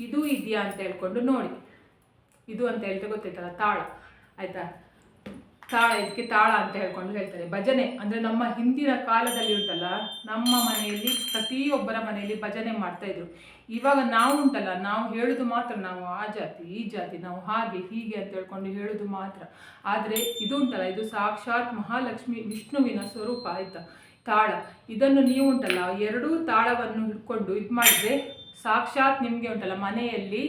ಇದು ಇದೆಯಾ ಅಂತ ಹೇಳ್ಕೊಂಡು ನೋಡಿ. ಇದು ಅಂತ ಹೇಳ್ತಾ ಗೊತ್ತಾಯ್ತಲ್ಲ, ತಾಳ. ಆಯಿತಾ? ತಾಳ, ಇದಕ್ಕೆ ತಾಳ ಅಂತ ಹೇಳ್ಕೊಂಡು ಹೇಳ್ತಾರೆ. ಭಜನೆ, ಅಂದರೆ ನಮ್ಮ ಹಿಂದಿನ ಕಾಲದಲ್ಲಿ ಉಂಟಲ್ಲ, ನಮ್ಮ ಮನೆಯಲ್ಲಿ ಪ್ರತಿಯೊಬ್ಬರ ಮನೆಯಲ್ಲಿ ಭಜನೆ ಮಾಡ್ತಾ ಇದ್ರು. ಇವಾಗ ನಾವು ಉಂಟಲ್ಲ, ನಾವು ಹೇಳುದು ಮಾತ್ರ ನಾವು ಆ ಜಾತಿ, ಈ ಜಾತಿ, ನಾವು ಹಾಗೆ, ಹೀಗೆ ಅಂತ ಹೇಳ್ಕೊಂಡು ಹೇಳುದು ಮಾತ್ರ. ಆದರೆ ಇದು ಉಂಟಲ್ಲ, ಇದು ಸಾಕ್ಷಾತ್ ಮಹಾಲಕ್ಷ್ಮಿ ವಿಷ್ಣುವಿನ ಸ್ವರೂಪ, ಆಯ್ತಾ? ತಾಳ. ಇದನ್ನು ನೀವು ಉಂಟಲ್ಲ, ಎರಡೂ ತಾಳವನ್ನು ಹಿಡ್ಕೊಂಡು ಇದು ಮಾಡಿದ್ರೆ ಸಾಕ್ಷಾತ್ ನಿಮಗೆ ಉಂಟಲ್ಲ, ಮನೆಯಲ್ಲಿ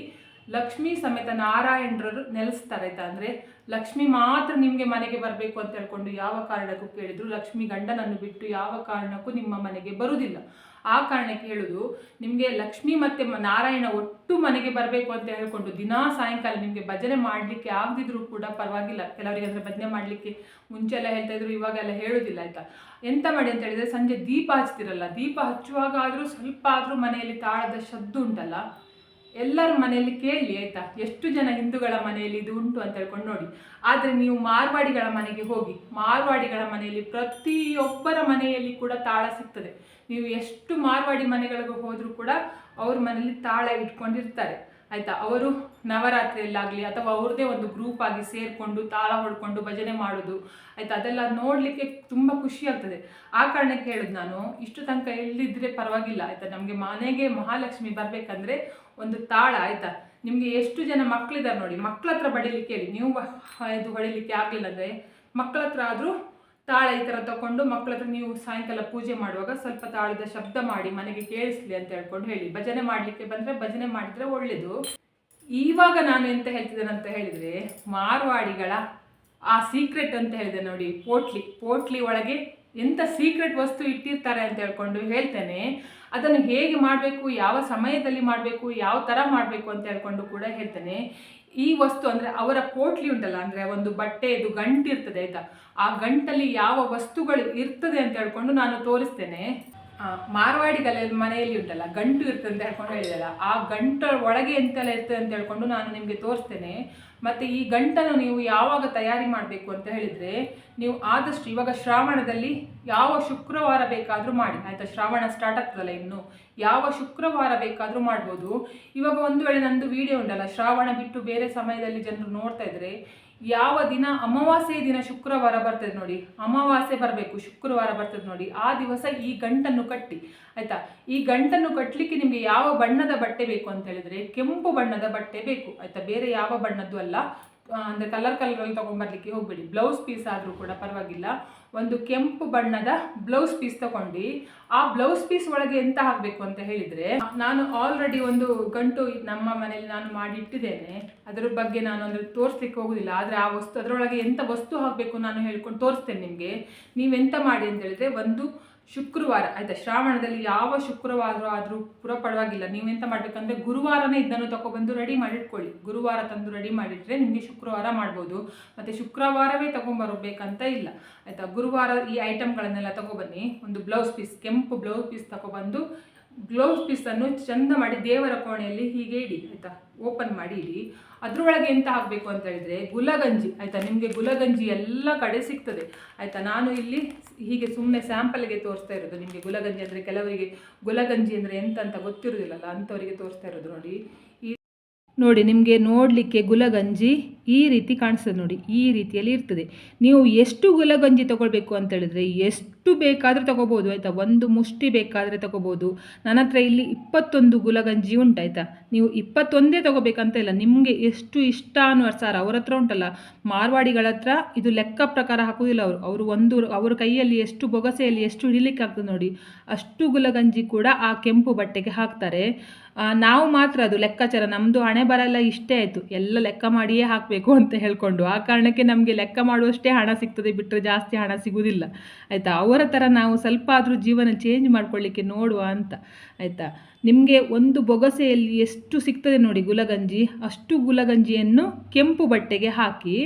ಲಕ್ಷ್ಮೀ ಸಮೇತ ನಾರಾಯಣರು ನೆಲೆಸ್ತಾರೆ ಆಯ್ತಾ ಅಂದರೆ ಲಕ್ಷ್ಮಿ ಮಾತ್ರ ನಿಮಗೆ ಮನೆಗೆ ಬರಬೇಕು ಅಂತ ಹೇಳ್ಕೊಂಡು ಯಾವ ಕಾರಣಕ್ಕೂ ಕೇಳಿದ್ರು. ಲಕ್ಷ್ಮಿ ಗಂಡನನ್ನು ಬಿಟ್ಟು ಯಾವ ಕಾರಣಕ್ಕೂ ನಿಮ್ಮ ಮನೆಗೆ ಬರುವುದಿಲ್ಲ. ಆ ಕಾರಣಕ್ಕೆ ಹೇಳುದು, ನಿಮಗೆ ಲಕ್ಷ್ಮಿ ಮತ್ತೆ ನಾರಾಯಣ ಒಟ್ಟು ಮನೆಗೆ ಬರಬೇಕು ಅಂತ ಹೇಳ್ಕೊಂಡು ದಿನಾ ಸಾಯಂಕಾಲ ನಿಮಗೆ ಭಜನೆ ಮಾಡಲಿಕ್ಕೆ ಆಗದಿದ್ರೂ ಕೂಡ ಪರವಾಗಿಲ್ಲ. ಕೆಲವರಿಗೆ ಅಂದರೆ ಭಜನೆ ಮಾಡಲಿಕ್ಕೆ ಮುಂಚೆ ಎಲ್ಲ ಹೇಳ್ತಾ ಇದ್ರು ಇವಾಗೆಲ್ಲ ಹೇಳೋದಿಲ್ಲ, ಆಯ್ತಾ? ಎಂತ ಮಾಡಿ ಅಂತ ಹೇಳಿದ್ರೆ ಸಂಜೆ ದೀಪ ಹಚ್ತಿರಲ್ಲ, ದೀಪ ಹಚ್ಚುವಾಗ ಆದರೂ ಸ್ವಲ್ಪ ಆದರೂ ಮನೆಯಲ್ಲಿ ತಾಳದ ಶಬ್ದ ಉಂಟಲ್ಲ? ಎಲ್ಲರ ಮನೆಯಲ್ಲಿ ಕೇಳಿ, ಆಯ್ತಾ? ಎಷ್ಟು ಜನ ಹಿಂದೂಗಳ ಮನೆಯಲ್ಲಿ ಇದು ಉಂಟು ಅಂತ ಹೇಳ್ಕೊಂಡು ನೋಡಿ. ಆದರೆ ನೀವು ಮಾರ್ವಾಡಿಗಳ ಮನೆಗೆ ಹೋಗಿ, ಮಾರ್ವಾಡಿಗಳ ಮನೆಯಲ್ಲಿ ಪ್ರತಿಯೊಬ್ಬರ ಮನೆಯಲ್ಲಿ ಕೂಡ ತಾಳ ಸಿಗ್ತದೆ. ನೀವು ಎಷ್ಟು ಮಾರ್ವಾಡಿ ಮನೆಗಳಿಗೆ ಹೋದರೂ ಕೂಡ ಅವ್ರ ಮನೆಯಲ್ಲಿ ತಾಳ ಇಟ್ಕೊಂಡಿರ್ತಾರೆ. ಆಯಿತಾ? ಅವರು ನವರಾತ್ರಿಯಲ್ಲಾಗಲಿ ಅಥವಾ ಅವ್ರದ್ದೇ ಒಂದು ಗ್ರೂಪ್ ಆಗಿ ಸೇರಿಕೊಂಡು ತಾಳ ಹೊಡ್ಕೊಂಡು ಭಜನೆ ಮಾಡೋದು, ಆಯಿತಾ? ಅದೆಲ್ಲ ನೋಡಲಿಕ್ಕೆ ತುಂಬ ಖುಷಿ ಆಗ್ತದೆ. ಆ ಕಾರಣಕ್ಕೆ ಹೇಳುದು ನಾನು, ಇಷ್ಟು ತನಕ ಎಲ್ಲಿದ್ರೆ ಪರವಾಗಿಲ್ಲ, ಆಯಿತಾ? ನಮಗೆ ಮನೆಗೆ ಮಹಾಲಕ್ಷ್ಮಿ ಬರಬೇಕಂದ್ರೆ ಒಂದು ತಾಳ, ಆಯಿತಾ? ನಿಮಗೆ ಎಷ್ಟು ಜನ ಮಕ್ಕಳಿದ್ದಾರೆ ನೋಡಿ ಮಕ್ಕಳ ಹತ್ರ ಬಡಿಲಿಕ್ಕೆ ಹೇಳಿ, ನೀವು ಇದು ಹೊಡಿಲಿಕ್ಕೆ ಆಗಲಿಲ್ಲ ಅಂದರೆ ಮಕ್ಕಳ ಹತ್ರ ಆದರೂ ತಾಳ ಈ ಥರ ತಗೊಂಡು ಮಕ್ಕಳ ಹತ್ರ ನೀವು ಸಾಯಂಕಾಲ ಪೂಜೆ ಮಾಡುವಾಗ ಸ್ವಲ್ಪ ತಾಳದ ಶಬ್ದ ಮಾಡಿ ಮನೆಗೆ ಕೇಳಿಸ್ಲಿ ಅಂತ ಹೇಳ್ಕೊಂಡು ಹೇಳಿ. ಭಜನೆ ಮಾಡಲಿಕ್ಕೆ ಬಂದರೆ ಭಜನೆ ಮಾಡಿದರೆ ಒಳ್ಳೆಯದು ಇವಾಗ ನಾನು ಎಂತ ಹೇಳ್ತಿದ್ದೇನೆ ಅಂತ ಹೇಳಿದರೆ ಮಾರ್ವಾಡಿಗಳ ಆ ಸೀಕ್ರೆಟ್ ಅಂತ ಹೇಳಿದೆ ನೋಡಿ, ಪೋಟ್ಲಿ ಪೋಟ್ಲಿ ಒಳಗೆ ಎಂಥ ಸೀಕ್ರೆಟ್ ವಸ್ತು ಇಟ್ಟಿರ್ತಾರೆ ಅಂತ ಹೇಳ್ಕೊಂಡು ಹೇಳ್ತೇನೆ. ಅದನ್ನು ಹೇಗೆ ಮಾಡಬೇಕು, ಯಾವ ಸಮಯದಲ್ಲಿ ಮಾಡಬೇಕು, ಯಾವ ಥರ ಮಾಡಬೇಕು ಅಂತ ಹೇಳ್ಕೊಂಡು ಕೂಡ ಹೇಳ್ತೇನೆ. ಈ ವಸ್ತು ಅಂದರೆ ಅವರ ಪೋಟ್ಲಿ ಉಂಟಲ್ಲ, ಅಂದರೆ ಒಂದು ಬಟ್ಟೆದು ಗಂಟು ಇರ್ತದೆ ಆಯ್ತಾ? ಆ ಗಂಟಲ್ಲಿ ಯಾವ ವಸ್ತುಗಳು ಇರ್ತದೆ ಅಂತ ಹೇಳ್ಕೊಂಡು ನಾನು ತೋರಿಸ್ತೇನೆ. ಕಲೆ ಮನೆಯಲ್ಲಿ ಉಂಟಲ್ಲ, ಗಂಟು ಇರ್ತದೆ ಅಂತ ಹೇಳ್ಕೊಂಡು ಹೇಳಿದಲ್ಲ, ಆ ಗಂಟ ಒಳಗೆ ಎಂತೆಲ್ಲ ಇರ್ತದೆ ಅಂತ ಹೇಳ್ಕೊಂಡು ನಾನು ನಿಮಗೆ ತೋರಿಸ್ತೇನೆ. ಮತ್ತು ಈ ಗಂಟನ್ನು ನೀವು ಯಾವಾಗ ತಯಾರಿ ಮಾಡಬೇಕು ಅಂತ ಹೇಳಿದರೆ ನೀವು ಆದಷ್ಟು ಇವಾಗ ಶ್ರಾವಣದಲ್ಲಿ ಯಾವ ಶುಕ್ರವಾರ ಬೇಕಾದರೂ ಮಾಡಿ. ಆಯಿತಾ? ಶ್ರಾವಣ ಸ್ಟಾರ್ಟ್ ಆಗ್ತದಲ್ಲ ಇನ್ನು. ಯಾವ ಶುಕ್ರವಾರ ಬೇಕಾದರೂ ಮಾಡ್ಬೋದು. ಇವಾಗ ಒಂದು ವೇಳೆ ನಂದು ವಿಡಿಯೋ ಉಂಟಲ್ಲ, ಶ್ರಾವಣ ಬಿಟ್ಟು ಬೇರೆ ಸಮಯದಲ್ಲಿ ಜನರು ನೋಡ್ತಾ ಇದ್ರೆ ಯಾವ ದಿನ ಅಮಾವಾಸ್ಯೆ ದಿನ ಶುಕ್ರವಾರ ಬರ್ತದೆ ನೋಡಿ. ಅಮಾವಾಸ್ಯೆ ಬರಬೇಕು, ಶುಕ್ರವಾರ ಬರ್ತದೆ ನೋಡಿ. ಆ ದಿವಸ ಈ ಗಂಟನ್ನು ಕಟ್ಟಿ. ಆಯಿತಾ? ಈ ಗಂಟನ್ನು ಕಟ್ಟಲಿಕ್ಕೆ ನಿಮಗೆ ಯಾವ ಬಣ್ಣದ ಬಟ್ಟೆ ಬೇಕು ಅಂತ ಹೇಳಿದ್ರೆ ಕೆಂಪು ಬಣ್ಣದ ಬಟ್ಟೆ ಬೇಕು. ಆಯಿತಾ? ಬೇರೆ ಯಾವ ಬಣ್ಣದ್ದು ಅಲ್ಲ. ಅಂದ್ರೆ ಕಲರ್ ಕಲರಲ್ಲಿ ತಗೊಂಡ್ಬರ್ಲಿಕ್ಕೆ ಹೋಗಬೇಡಿ. ಬ್ಲೌಸ್ ಪೀಸ್ ಆದರೂ ಕೂಡ ಪರವಾಗಿಲ್ಲ. ಒಂದು ಕೆಂಪು ಬಣ್ಣದ ಬ್ಲೌಸ್ ಪೀಸ್ ತಗೊಂಡು. ಆ ಬ್ಲೌಸ್ ಪೀಸ್ ಒಳಗೆ ಎಂತ ಹಾಕಬೇಕು ಅಂತ ಹೇಳಿದ್ರೆ, ನಾನು ಆಲ್ರೆಡಿ ಒಂದು ಗಂಟು ನಮ್ಮ ಮನೆಯಲ್ಲಿ ನಾನು ಮಾಡಿ ಇಟ್ಟಿದ್ದೇನೆ ಅದರ ಬಗ್ಗೆ ನಾನು ಅಂದ್ರೆ ತೋರಿಸ್ಲಿಕ್ಕೆ ಹೋಗುದಿಲ್ಲ. ಆದರೆ ಆ ವಸ್ತು, ಅದರೊಳಗೆ ಎಂತ ವಸ್ತು ಹಾಕಬೇಕು ನಾನು ಹೇಳ್ಕೊಂಡು ತೋರಿಸ್ತೇನೆ ನಿಮಗೆ. ನೀವೆಂತ ಮಾಡಿ ಅಂತ ಹೇಳಿದ್ರೆ, ಒಂದು ಶುಕ್ರವಾರ, ಆಯಿತಾ? ಶ್ರಾವಣದಲ್ಲಿ ಯಾವ ಶುಕ್ರವಾರ ಆದರೂ ಪುರ ಪರವಾಗಿಲ್ಲ. ನೀವೆಂತ ಮಾಡಬೇಕಂದ್ರೆ ಗುರುವಾರನೇ ಇದನ್ನು ತಗೊಬಂದು ರೆಡಿ ಮಾಡಿಟ್ಕೊಳ್ಳಿ. ಗುರುವಾರ ತಂದು ರೆಡಿ ಮಾಡಿಟ್ರೆ ನಿಮಗೆ ಶುಕ್ರವಾರ ಮಾಡ್ಬೋದು. ಮತ್ತು ಶುಕ್ರವಾರವೇ ತಗೊಂಬರ್ಬೇಕಂತ ಇಲ್ಲ. ಆಯಿತಾ? ಗುರುವಾರ ಈ ಐಟಮ್ಗಳನ್ನೆಲ್ಲ ತಗೊಬನ್ನಿ. ಒಂದು ಬ್ಲೌಸ್ ಪೀಸ್ ಕೆಂಪು ಬ್ಲೌಸ್ ಪೀಸ್ ತಗೊಬಂದು ಬ್ಲೌಸ್ ಪೀಸನ್ನು ಚಂದ ಮಾಡಿ ದೇವರ ಕೋಣೆಯಲ್ಲಿ ಹೀಗೆ ಇಡಿ, ಆಯಿತಾ? ಓಪನ್ ಮಾಡಿ ಇಡಿ. ಅದರೊಳಗೆ ಎಂತ ಆಗಬೇಕು ಅಂತ ಹೇಳಿದ್ರೆ ಗುಲಗಂಜಿ, ಆಯಿತಾ? ನಿಮಗೆ ಗುಲಗಂಜಿ ಎಲ್ಲ ಕಡೆ ಸಿಗ್ತದೆ. ಆಯಿತಾ? ನಾನು ಇಲ್ಲಿ ಹೀಗೆ ಸುಮ್ಮನೆ ಸ್ಯಾಂಪಲ್ಗೆ ತೋರಿಸ್ತಾ ಇರೋದು. ನಿಮಗೆ ಗುಲಗಂಜಿ ಅಂದರೆ ಕೆಲವರಿಗೆ ಗುಲಗಂಜಿ ಅಂದರೆ ಎಂತ ಅಂತ ಗೊತ್ತಿರೋದಿಲ್ಲಲ್ಲ ಅಂಥವರಿಗೆ ತೋರಿಸ್ತಾ ಇರೋದು ನೋಡಿ. ನೋಡಿ, ನಿಮಗೆ ನೋಡಲಿಕ್ಕೆ ಗುಲಗಂಜಿ ಈ ರೀತಿ ಕಾಣಿಸ್ತದೆ ನೋಡಿ, ಈ ರೀತಿಯಲ್ಲಿ ಇರ್ತದೆ. ನೀವು ಎಷ್ಟು ಗುಲಗಂಜಿ ತೊಗೊಳ್ಬೇಕು ಅಂತ ಹೇಳಿದ್ರೆ, ಎಷ್ಟು ಬೇಕಾದರೂ ತೊಗೋಬೋದು ಆಯಿತಾ? ಒಂದು ಮುಷ್ಟಿ ಬೇಕಾದರೆ ತೊಗೋಬೋದು ನನ್ನ ಹತ್ರ ಇಲ್ಲಿ ಇಪ್ಪತ್ತೊಂದು ಗುಲಗಂಜಿ ಆಯಿತಾ? ನೀವು ಇಪ್ಪತ್ತೊಂದೇ ತೊಗೋಬೇಕಂತ ಇಲ್ಲ, ನಿಮಗೆ ಎಷ್ಟು ಇಷ್ಟ ಅನುಸಾರ ಅವ್ರ ಹತ್ರ ಉಂಟಲ್ಲ. ಮಾರ್ವಾಡಿಗಳ ಹತ್ರ ಇದು ಲೆಕ್ಕ ಪ್ರಕಾರ ಹಾಕೋದಿಲ್ಲ ಅವರು. ಅವರು ಒಂದು, ಅವ್ರ ಕೈಯಲ್ಲಿ ಎಷ್ಟು, ಬೊಗಸೆಯಲ್ಲಿ ಎಷ್ಟು ಹಿಡಿಲಿಕ್ಕೆ ಆಗ್ತದೆ ನೋಡಿ. ಅಷ್ಟು ಗುಲಗಂಜಿ ಕೂಡ ಆ ಕೆಂಪು ಬಟ್ಟೆಗೆ ಹಾಕ್ತಾರೆ. ನಾವು ಮಾತ್ರ ಅದು ಲೆಕ್ಕಾಚಾರ. ನಮ್ಮದು ಹಣೆ ಬರಲ್ಲ, ಇಷ್ಟೇ ಆಯಿತು. ಎಲ್ಲ ಲೆಕ್ಕ ಮಾಡಿಯೇ ಹಾಕಬೇಕು. ಅಂತ ಹೇಳ್ಕೊಂಡು, ಆ ಕಾರಣಕ್ಕೆ ನಮಗೆ ಲೆಕ್ಕ ಮಾಡುವಷ್ಟೇ ಹಣ ಸಿಗ್ತದೆ ಬಿಟ್ಟರೆ ಜಾಸ್ತಿ ಹಣ ಸಿಗುವುದಿಲ್ಲ ಆಯಿತಾ? ಅವರ ಥರ ನಾವು ಸ್ವಲ್ಪ ಆದರೂ ಜೀವನ ಚೇಂಜ್ ಮಾಡ್ಕೊಳ್ಳಿಕ್ಕೆ ನೋಡುವ ಅಂತ. ಆಯಿತಾ? ನಿಮಗೆ ಒಂದು ಬೊಗಸೆಯಲ್ಲಿ ಎಷ್ಟು ಸಿಗ್ತದೆ ನೋಡಿ ಗುಲಗಂಜಿ. ಅಷ್ಟು ಗುಲಗಂಜಿಯನ್ನು ಕೆಂಪು ಬಟ್ಟೆಗೆ ಹಾಕಿ.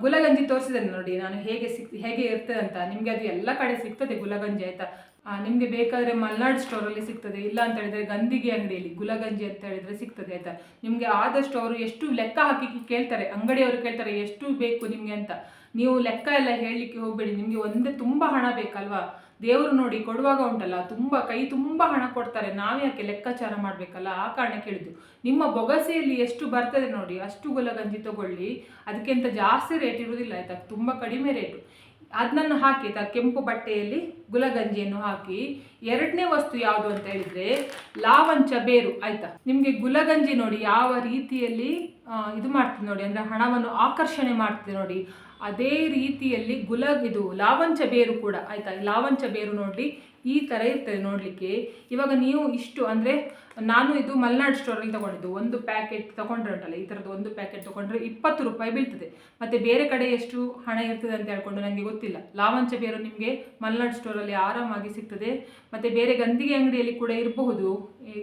ಗುಲಗಂಜಿ ತೋರಿಸಿದ್ದೇನೆ ನೋಡಿ ನಾನು ಹೇಗೆ ಸಿಕ್ ಹೇಗೆ ಇರ್ತದೆ ಅಂತ. ನಿಮಗೆ ಅದು ಎಲ್ಲ ಕಡೆ ಸಿಗ್ತದೆ ಗುಲಗಂಜಿ, ಆಯಿತಾ? ನಿಮಗೆ ಬೇಕಾದರೆ ಮಲ್ನಾಡ್ ಸ್ಟೋರಲ್ಲಿ ಸಿಗ್ತದೆ. ಇಲ್ಲ ಅಂತ ಹೇಳಿದ್ರೆ ಗಂದಿಗೆ ಅಂಗಡಿಯಲ್ಲಿ, ಗುಲಗಂಜಿ ಅಂತ ಹೇಳಿದ್ರೆ ಸಿಗ್ತದೆ ಆಯಿತಾ ನಿಮಗೆ ಆದಷ್ಟು ಅವರು ಎಷ್ಟು ಲೆಕ್ಕ ಹಾಕಿ ಕೇಳ್ತಾರೆ, ಅಂಗಡಿಯವರು ಕೇಳ್ತಾರೆ ಎಷ್ಟು ಬೇಕು ನಿಮಗೆ ಅಂತ. ನೀವು ಲೆಕ್ಕ ಎಲ್ಲ ಹೇಳಲಿಕ್ಕೆ ಹೋಗಬೇಡಿ. ನಿಮಗೆ ಒಂದೇ ತುಂಬ ಹಣ ಬೇಕಲ್ವಾ? ದೇವರು ನೋಡಿ ಕೊಡುವಾಗ ಉಂಟಲ್ಲ, ತುಂಬ ಕೈ ತುಂಬ ಹಣ ಕೊಡ್ತಾರೆ. ನಾವು ಯಾಕೆ ಲೆಕ್ಕಾಚಾರ ಮಾಡಬೇಕಲ್ಲ? ಆ ಕಾರಣ ಕೇಳಿದ್ದು. ನಿಮ್ಮ ಬೊಗಸೆಯಲ್ಲಿ ಎಷ್ಟು ಬರ್ತದೆ ನೋಡಿ, ಅಷ್ಟು ಗುಲಗಂಜಿ ತಗೊಳ್ಳಿ. ಅದಕ್ಕಿಂತ ಜಾಸ್ತಿ ರೇಟ್ ಇರುವುದಿಲ್ಲ ಆಯ್ತಾ? ತುಂಬ ಕಡಿಮೆ ರೇಟು ಅದನ್ನು ಹಾಕಿ ಕೆಂಪು ಬಟ್ಟೆಯಲ್ಲಿ ಗುಲಗಂಜಿಯನ್ನು ಹಾಕಿ, ಎರಡನೇ ವಸ್ತು ಯಾವುದು ಅಂತ ಹೇಳಿದ್ರೆ ಲಾವಂಚ ಬೇರು, ಆಯ್ತಾ? ನಿಮಗೆ ಗುಲಗಂಜಿ ನೋಡಿ ಯಾವ ರೀತಿಯಲ್ಲಿ ಇದು ಮಾಡ್ತೀವಿ ನೋಡಿ, ಅಂದರೆ ಹಣವನ್ನು ಆಕರ್ಷಣೆ ಮಾಡ್ತೀವಿ ನೋಡಿ, ಅದೇ ರೀತಿಯಲ್ಲಿ ಗುಲ, ಇದು ಲಾವಂಚ ಬೇರು ಕೂಡ, ಆಯ್ತಾ? ಲಾವಂಚ ಬೇರು ನೋಡಿ ಈ ಥರ ಇರ್ತದೆ ನೋಡಲಿಕ್ಕೆ. ಇವಾಗ ನೀವು ಇಷ್ಟು, ಅಂದರೆ ನಾನು ಇದು ಮಲ್ನಾಡ್ ಸ್ಟೋರಲ್ಲಿ ತಗೊಂಡಿದ್ದು. ಒಂದು ಪ್ಯಾಕೆಟ್ ತಗೊಂಡ್ರೆ ಉಂಟಲ್ಲ ಈ ಥರದ್ದು ಒಂದು ಪ್ಯಾಕೆಟ್ ತಗೊಂಡ್ರೆ ಇಪ್ಪತ್ತು ರೂಪಾಯಿ ಬೀಳ್ತದೆ. ಮತ್ತು ಬೇರೆ ಕಡೆ ಎಷ್ಟು ಹಣ ಇರ್ತದೆ ಅಂತ ಹೇಳ್ಕೊಂಡು ನನಗೆ ಗೊತ್ತಿಲ್ಲ. ಲಾವಂಚ ಬೇರು ನಿಮಗೆ ಮಲ್ನಾಡ್ ಸ್ಟೋರಲ್ಲಿ ಆರಾಮಾಗಿ ಸಿಗ್ತದೆ. ಮತ್ತು ಬೇರೆ ಗಂದಿಗೆ ಅಂಗಡಿಯಲ್ಲಿ ಕೂಡ ಇರಬಹುದು.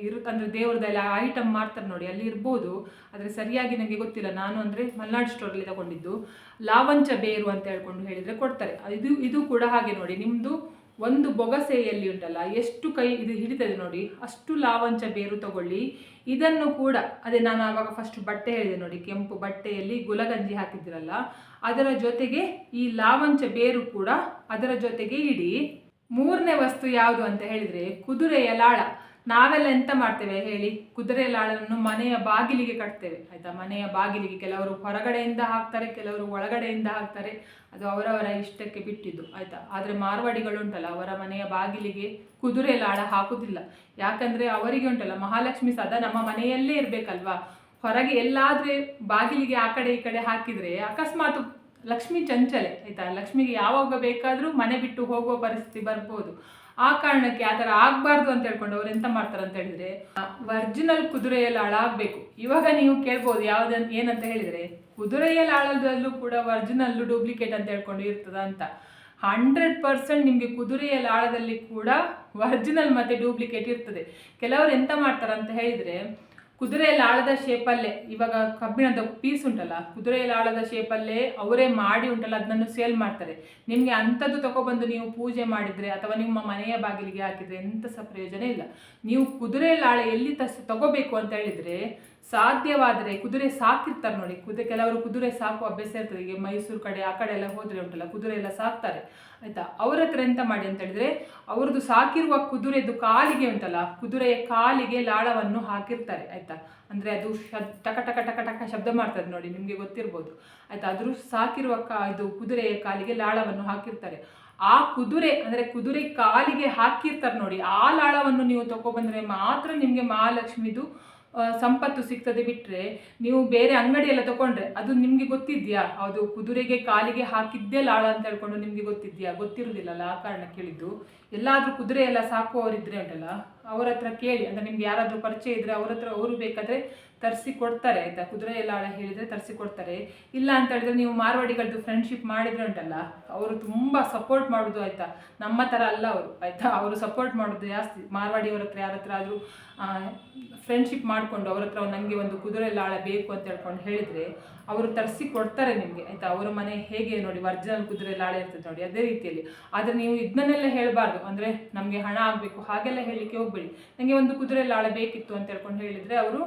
ಇರು, ಅಂದರೆ ದೇವ್ರದ್ದೆಲ್ಲ ಐಟಮ್ ಮಾಡ್ತಾರೆ ನೋಡಿ, ಅಲ್ಲಿ ಇರ್ಬೋದು. ಆದರೆ ಸರಿಯಾಗಿ ನನಗೆ ಗೊತ್ತಿಲ್ಲ. ನಾನು ಅಂದರೆ ಮಲ್ನಾಡ್ ಸ್ಟೋರಲ್ಲಿ ತಗೊಂಡಿದ್ದು. ಲಾವಂಚ ಬೇರು ಅಂತ ಹೇಳ್ಕೊಂಡು ಹೇಳಿದರೆ ಕೊಡ್ತಾರೆ. ಇದು ಇದು ಕೂಡ ಹಾಗೆ ನೋಡಿ. ನಿಮ್ಮದು ಒಂದು ಬೊಗಸೆಯಲ್ಲಿ ಉಂಟಲ್ಲ, ಎಷ್ಟು ಕೈ ಇದು ಹಿಡಿತದೆ ನೋಡಿ, ಅಷ್ಟು ಲಾವಂಚ ಬೇರು ತಗೊಳ್ಳಿ. ಇದನ್ನು ಕೂಡ, ಅದೇ ನಾನು ಆವಾಗ ಫಸ್ಟ್ ಬಟ್ಟೆ ಹೇಳಿದೆ ನೋಡಿ, ಕೆಂಪು ಬಟ್ಟೆಯಲ್ಲಿ ಗುಲಗಂಜಿ ಹಾಕಿದ್ರಲ್ಲ, ಅದರ ಜೊತೆಗೆ ಈ ಲಾವಂಚ ಬೇರು ಕೂಡ ಅದರ ಜೊತೆಗೆ ಇಡಿ. ಮೂರನೇ ವಸ್ತು ಯಾವುದು ಅಂತ ಹೇಳಿದರೆ, ಕುದುರೆಯ ಲಾಳ. ನಾವೆಲ್ಲ ಎಂತ ಮಾಡ್ತೇವೆ ಹೇಳಿ? ಕುದುರೆ ಲಾಳನ್ನು ಮನೆಯ ಬಾಗಿಲಿಗೆ ಕಟ್ತೇವೆ. ಆಯ್ತಾ? ಮನೆಯ ಬಾಗಿಲಿಗೆ ಕೆಲವರು ಹೊರಗಡೆಯಿಂದ ಹಾಕ್ತಾರೆ, ಕೆಲವರು ಒಳಗಡೆಯಿಂದ ಹಾಕ್ತಾರೆ. ಅದು ಅವರವರ ಇಷ್ಟಕ್ಕೆ ಬಿಟ್ಟಿದ್ದು. ಆಯ್ತಾ? ಆದರೆ ಮಾರ್ವಾಡಿಗಳು ಉಂಟಲ್ಲ, ಅವರ ಮನೆಯ ಬಾಗಿಲಿಗೆ ಕುದುರೆ ಲಾಳ ಹಾಕುದಿಲ್ಲ. ಯಾಕಂದ್ರೆ ಅವರಿಗೆ ಉಂಟಲ್ಲ, ಮಹಾಲಕ್ಷ್ಮಿ ಸದಾ ನಮ್ಮ ಮನೆಯಲ್ಲೇ ಇರ್ಬೇಕಲ್ವಾ? ಹೊರಗೆ ಎಲ್ಲಾದ್ರೆ ಬಾಗಿಲಿಗೆ ಆ ಕಡೆ ಈ ಕಡೆ ಹಾಕಿದ್ರೆ ಅಕಸ್ಮಾತ್ ಲಕ್ಷ್ಮಿ ಚಂಚಲೆ, ಆಯ್ತಾ? ಲಕ್ಷ್ಮಿಗೆ ಯಾವಾಗ ಬೇಕಾದರೂ ಮನೆ ಬಿಟ್ಟು ಹೋಗುವ ಪರಿಸ್ಥಿತಿ ಬರ್ಬೋದು. ಆ ಕಾರಣಕ್ಕೆ ಆ ಥರ ಆಗಬಾರ್ದು ಅಂತ ಹೇಳ್ಕೊಂಡು ಅವ್ರು ಎಂತ ಮಾಡ್ತಾರೆ ಅಂತ ಹೇಳಿದ್ರೆ ವರ್ಜಿನಲ್ ಕುದುರೆಯಲ್ಲಿ ಹಾಳಾಗಬೇಕು. ಇವಾಗ ನೀವು ಕೇಳ್ಬೋದು ಯಾವ್ದು ಏನಂತ ಹೇಳಿದ್ರೆ, ಕುದುರೆಯಲ್ಲಿ ಹಾಳದಲ್ಲೂ ಕೂಡ ವರ್ಜಿನಲ್ ಡೂಪ್ಲಿಕೇಟ್ ಅಂತ ಹೇಳ್ಕೊಂಡು ಇರ್ತದ ಅಂತ. ಹಂಡ್ರೆಡ್ ಪರ್ಸೆಂಟ್ ನಿಮಗೆ ಕುದುರೆಯ ಲಾಳದಲ್ಲಿ ಕೂಡ ವರ್ಜಿನಲ್ ಮತ್ತು ಡೂಪ್ಲಿಕೇಟ್ ಇರ್ತದೆ. ಕೆಲವರು ಎಂತ ಮಾಡ್ತಾರೆ ಅಂತ ಹೇಳಿದರೆ ಕುದುರೆಯಲ್ಲಿ ಆಳದ ಶೇಪಲ್ಲೇ, ಇವಾಗ ಕಬ್ಬಿಣದ ಪೀಸ್ ಉಂಟಲ್ಲ ಕುದುರೆಯಲ್ಲಿ ಆಳದ ಶೇಪಲ್ಲೇ ಅವರೇ ಮಾಡಿ ಉಂಟಲ್ಲ, ಅದನ್ನು ಸೇಲ್ ಮಾಡ್ತಾರೆ. ನಿಮಗೆ ಅಂಥದ್ದು ತಗೊಬಂದು ನೀವು ಪೂಜೆ ಮಾಡಿದರೆ ಅಥವಾ ನಿಮ್ಮ ಮನೆಯ ಬಾಗಿಲಿಗೆ ಹಾಕಿದರೆ ಎಂಥ ಸಹ ಪ್ರಯೋಜನ ಇಲ್ಲ. ನೀವು ಕುದುರೆಯಲ್ಲಿ ಆಳೆ ಎಲ್ಲಿ ತಸ್, ತಗೋಬೇಕು ಅಂತ ಹೇಳಿದರೆ ಸಾಧ್ಯವಾದರೆ ಕುದುರೆ ಸಾಕಿರ್ತಾರೆ ನೋಡಿ. ಕುದುರೆ ಕೆಲವರು ಕುದುರೆ ಸಾಕುವ ಅಭ್ಯಾಸ ಇರ್ತದೆ. ಈಗ ಮೈಸೂರು ಕಡೆ ಆ ಕಡೆ ಎಲ್ಲ ಹೋದರೆ ಉಂಟಲ್ಲ, ಕುದುರೆ ಎಲ್ಲ ಸಾಕ್ತಾರೆ. ಆಯ್ತಾ? ಅವ್ರ ಹತ್ರ ಎಂತ ಮಾಡಿ ಅಂತ ಹೇಳಿದ್ರೆ, ಅವ್ರದ್ದು ಸಾಕಿರುವ ಕುದುರೆದು ಕಾಲಿಗೆ ಉಂಟಲ್ಲ, ಕುದುರೆಯ ಕಾಲಿಗೆ ಲಾಳವನ್ನು ಹಾಕಿರ್ತಾರೆ. ಆಯ್ತಾ? ಅಂದ್ರೆ ಅದು ಶಬ್ ಟಕ ಟಕ ಟಕ ಟಕ ಶಬ್ದ ಮಾಡ್ತದೆ ನೋಡಿ, ನಿಮಗೆ ಗೊತ್ತಿರ್ಬೋದು. ಆಯ್ತಾ? ಅದ್ರ ಸಾಕಿರುವ ಕಾ, ಇದು ಕುದುರೆಯ ಕಾಲಿಗೆ ಲಾಳವನ್ನು ಹಾಕಿರ್ತಾರೆ. ಆ ಕುದುರೆ, ಅಂದ್ರೆ ಕುದುರೆ ಕಾಲಿಗೆ ಹಾಕಿರ್ತಾರೆ ನೋಡಿ. ಆ ಲಾಳವನ್ನು ನೀವು ತಗೊಬಂದ್ರೆ ಮಾತ್ರ ನಿಮಗೆ ಮಹಾಲಕ್ಷ್ಮಿದು ಸಂಪತ್ತು ಸಿಗ್ತದೆ ಬಿಟ್ಟರೆ ನೀವು ಬೇರೆ ಅಂಗಡಿಯೆಲ್ಲ ತಗೊಂಡ್ರೆ ಅದು ನಿಮಗೆ ಗೊತ್ತಿದ್ಯಾ? ಅದು ಕುದುರೆಗೆ ಕಾಲಿಗೆ ಹಾಕಿದ್ದೇ ಲಾಳ ಅಂತ ಹೇಳ್ಕೊಂಡು ನಿಮಗೆ ಗೊತ್ತಿದ್ಯಾ? ಗೊತ್ತಿರೋದಿಲ್ಲಲ್ಲ ಆ ಕಾರಣ ಕೇಳಿದ್ದು. ಎಲ್ಲಾದರೂ ಕುದುರೆ ಎಲ್ಲ ಸಾಕುವವರಿದ್ರೆ ಉಂಟಲ್ಲ? ಅವ್ರ ಹತ್ರ ಕೇಳಿ, ಅಂದರೆ ನಿಮ್ಗೆ ಯಾರಾದರೂ ಪರಿಚಯ ಇದ್ದರೆ ಅವ್ರ ಹತ್ರ ಅವರು ಬೇಕಾದ್ರೆ ತರಿಸಿ ಕೊಡ್ತಾರೆ, ಆಯಿತಾ? ಕುದುರೆ ಎಲ್ಲ ಹೇಳಿದ್ರೆ ತರಿಸಿ ಕೊಡ್ತಾರೆ. ಇಲ್ಲ ಅಂತ ಹೇಳಿದ್ರೆ ನೀವು ಮಾರ್ವಾಡಿಗಳದ್ದು ಫ್ರೆಂಡ್ಶಿಪ್ ಮಾಡಿದ್ರೆ ಉಂಟಲ್ಲ, ಅವರು ತುಂಬ ಸಪೋರ್ಟ್ ಮಾಡೋದು, ಆಯಿತಾ? ನಮ್ಮ ಥರ ಅಲ್ಲ ಅವರು, ಆಯಿತಾ? ಅವರು ಸಪೋರ್ಟ್ ಮಾಡೋದು ಜಾಸ್ತಿ. ಮಾರ್ವಾಡಿಯವ್ರ ಹತ್ರ ಯಾರ ಹತ್ರ ಆದರೂ ಫ್ರೆಂಡ್ಶಿಪ್ ಮಾಡಿಕೊಂಡು ಅವ್ರ ಹತ್ರ ನನಗೆ ಒಂದು ಕುದುರೆ ಲಾಳ ಬೇಕು ಅಂತ ಹೇಳ್ಕೊಂಡು ಹೇಳಿದರೆ ಅವರು ತರಿಸಿ ಕೊಡ್ತಾರೆ ನಿಮಗೆ, ಆಯಿತಾ? ಅವರ ಮನೆ ಹೇಗೆ ನೋಡಿ, ವರ್ಜಿನಲ್ ಕುದುರೆ ಲಾಳೆ ಇರ್ತದೆ ನೋಡಿ, ಅದೇ ರೀತಿಯಲ್ಲಿ. ಆದರೆ ನೀವು ಇದನ್ನೆಲ್ಲ ಹೇಳಬಾರ್ದು. ಅಂದರೆ ನಮಗೆ ಹಣ ಆಗಬೇಕು, ಹಾಗೆಲ್ಲ ಹೇಳಲಿಕ್ಕೆ ಹೋಗ್ಬೇಡಿ. ನನಗೆ ಒಂದು ಕುದುರೆ ಲಾಳೆ ಬೇಕಿತ್ತು ಅಂತ ಹೇಳ್ಕೊಂಡು ಹೇಳಿದರೆ ಅವರು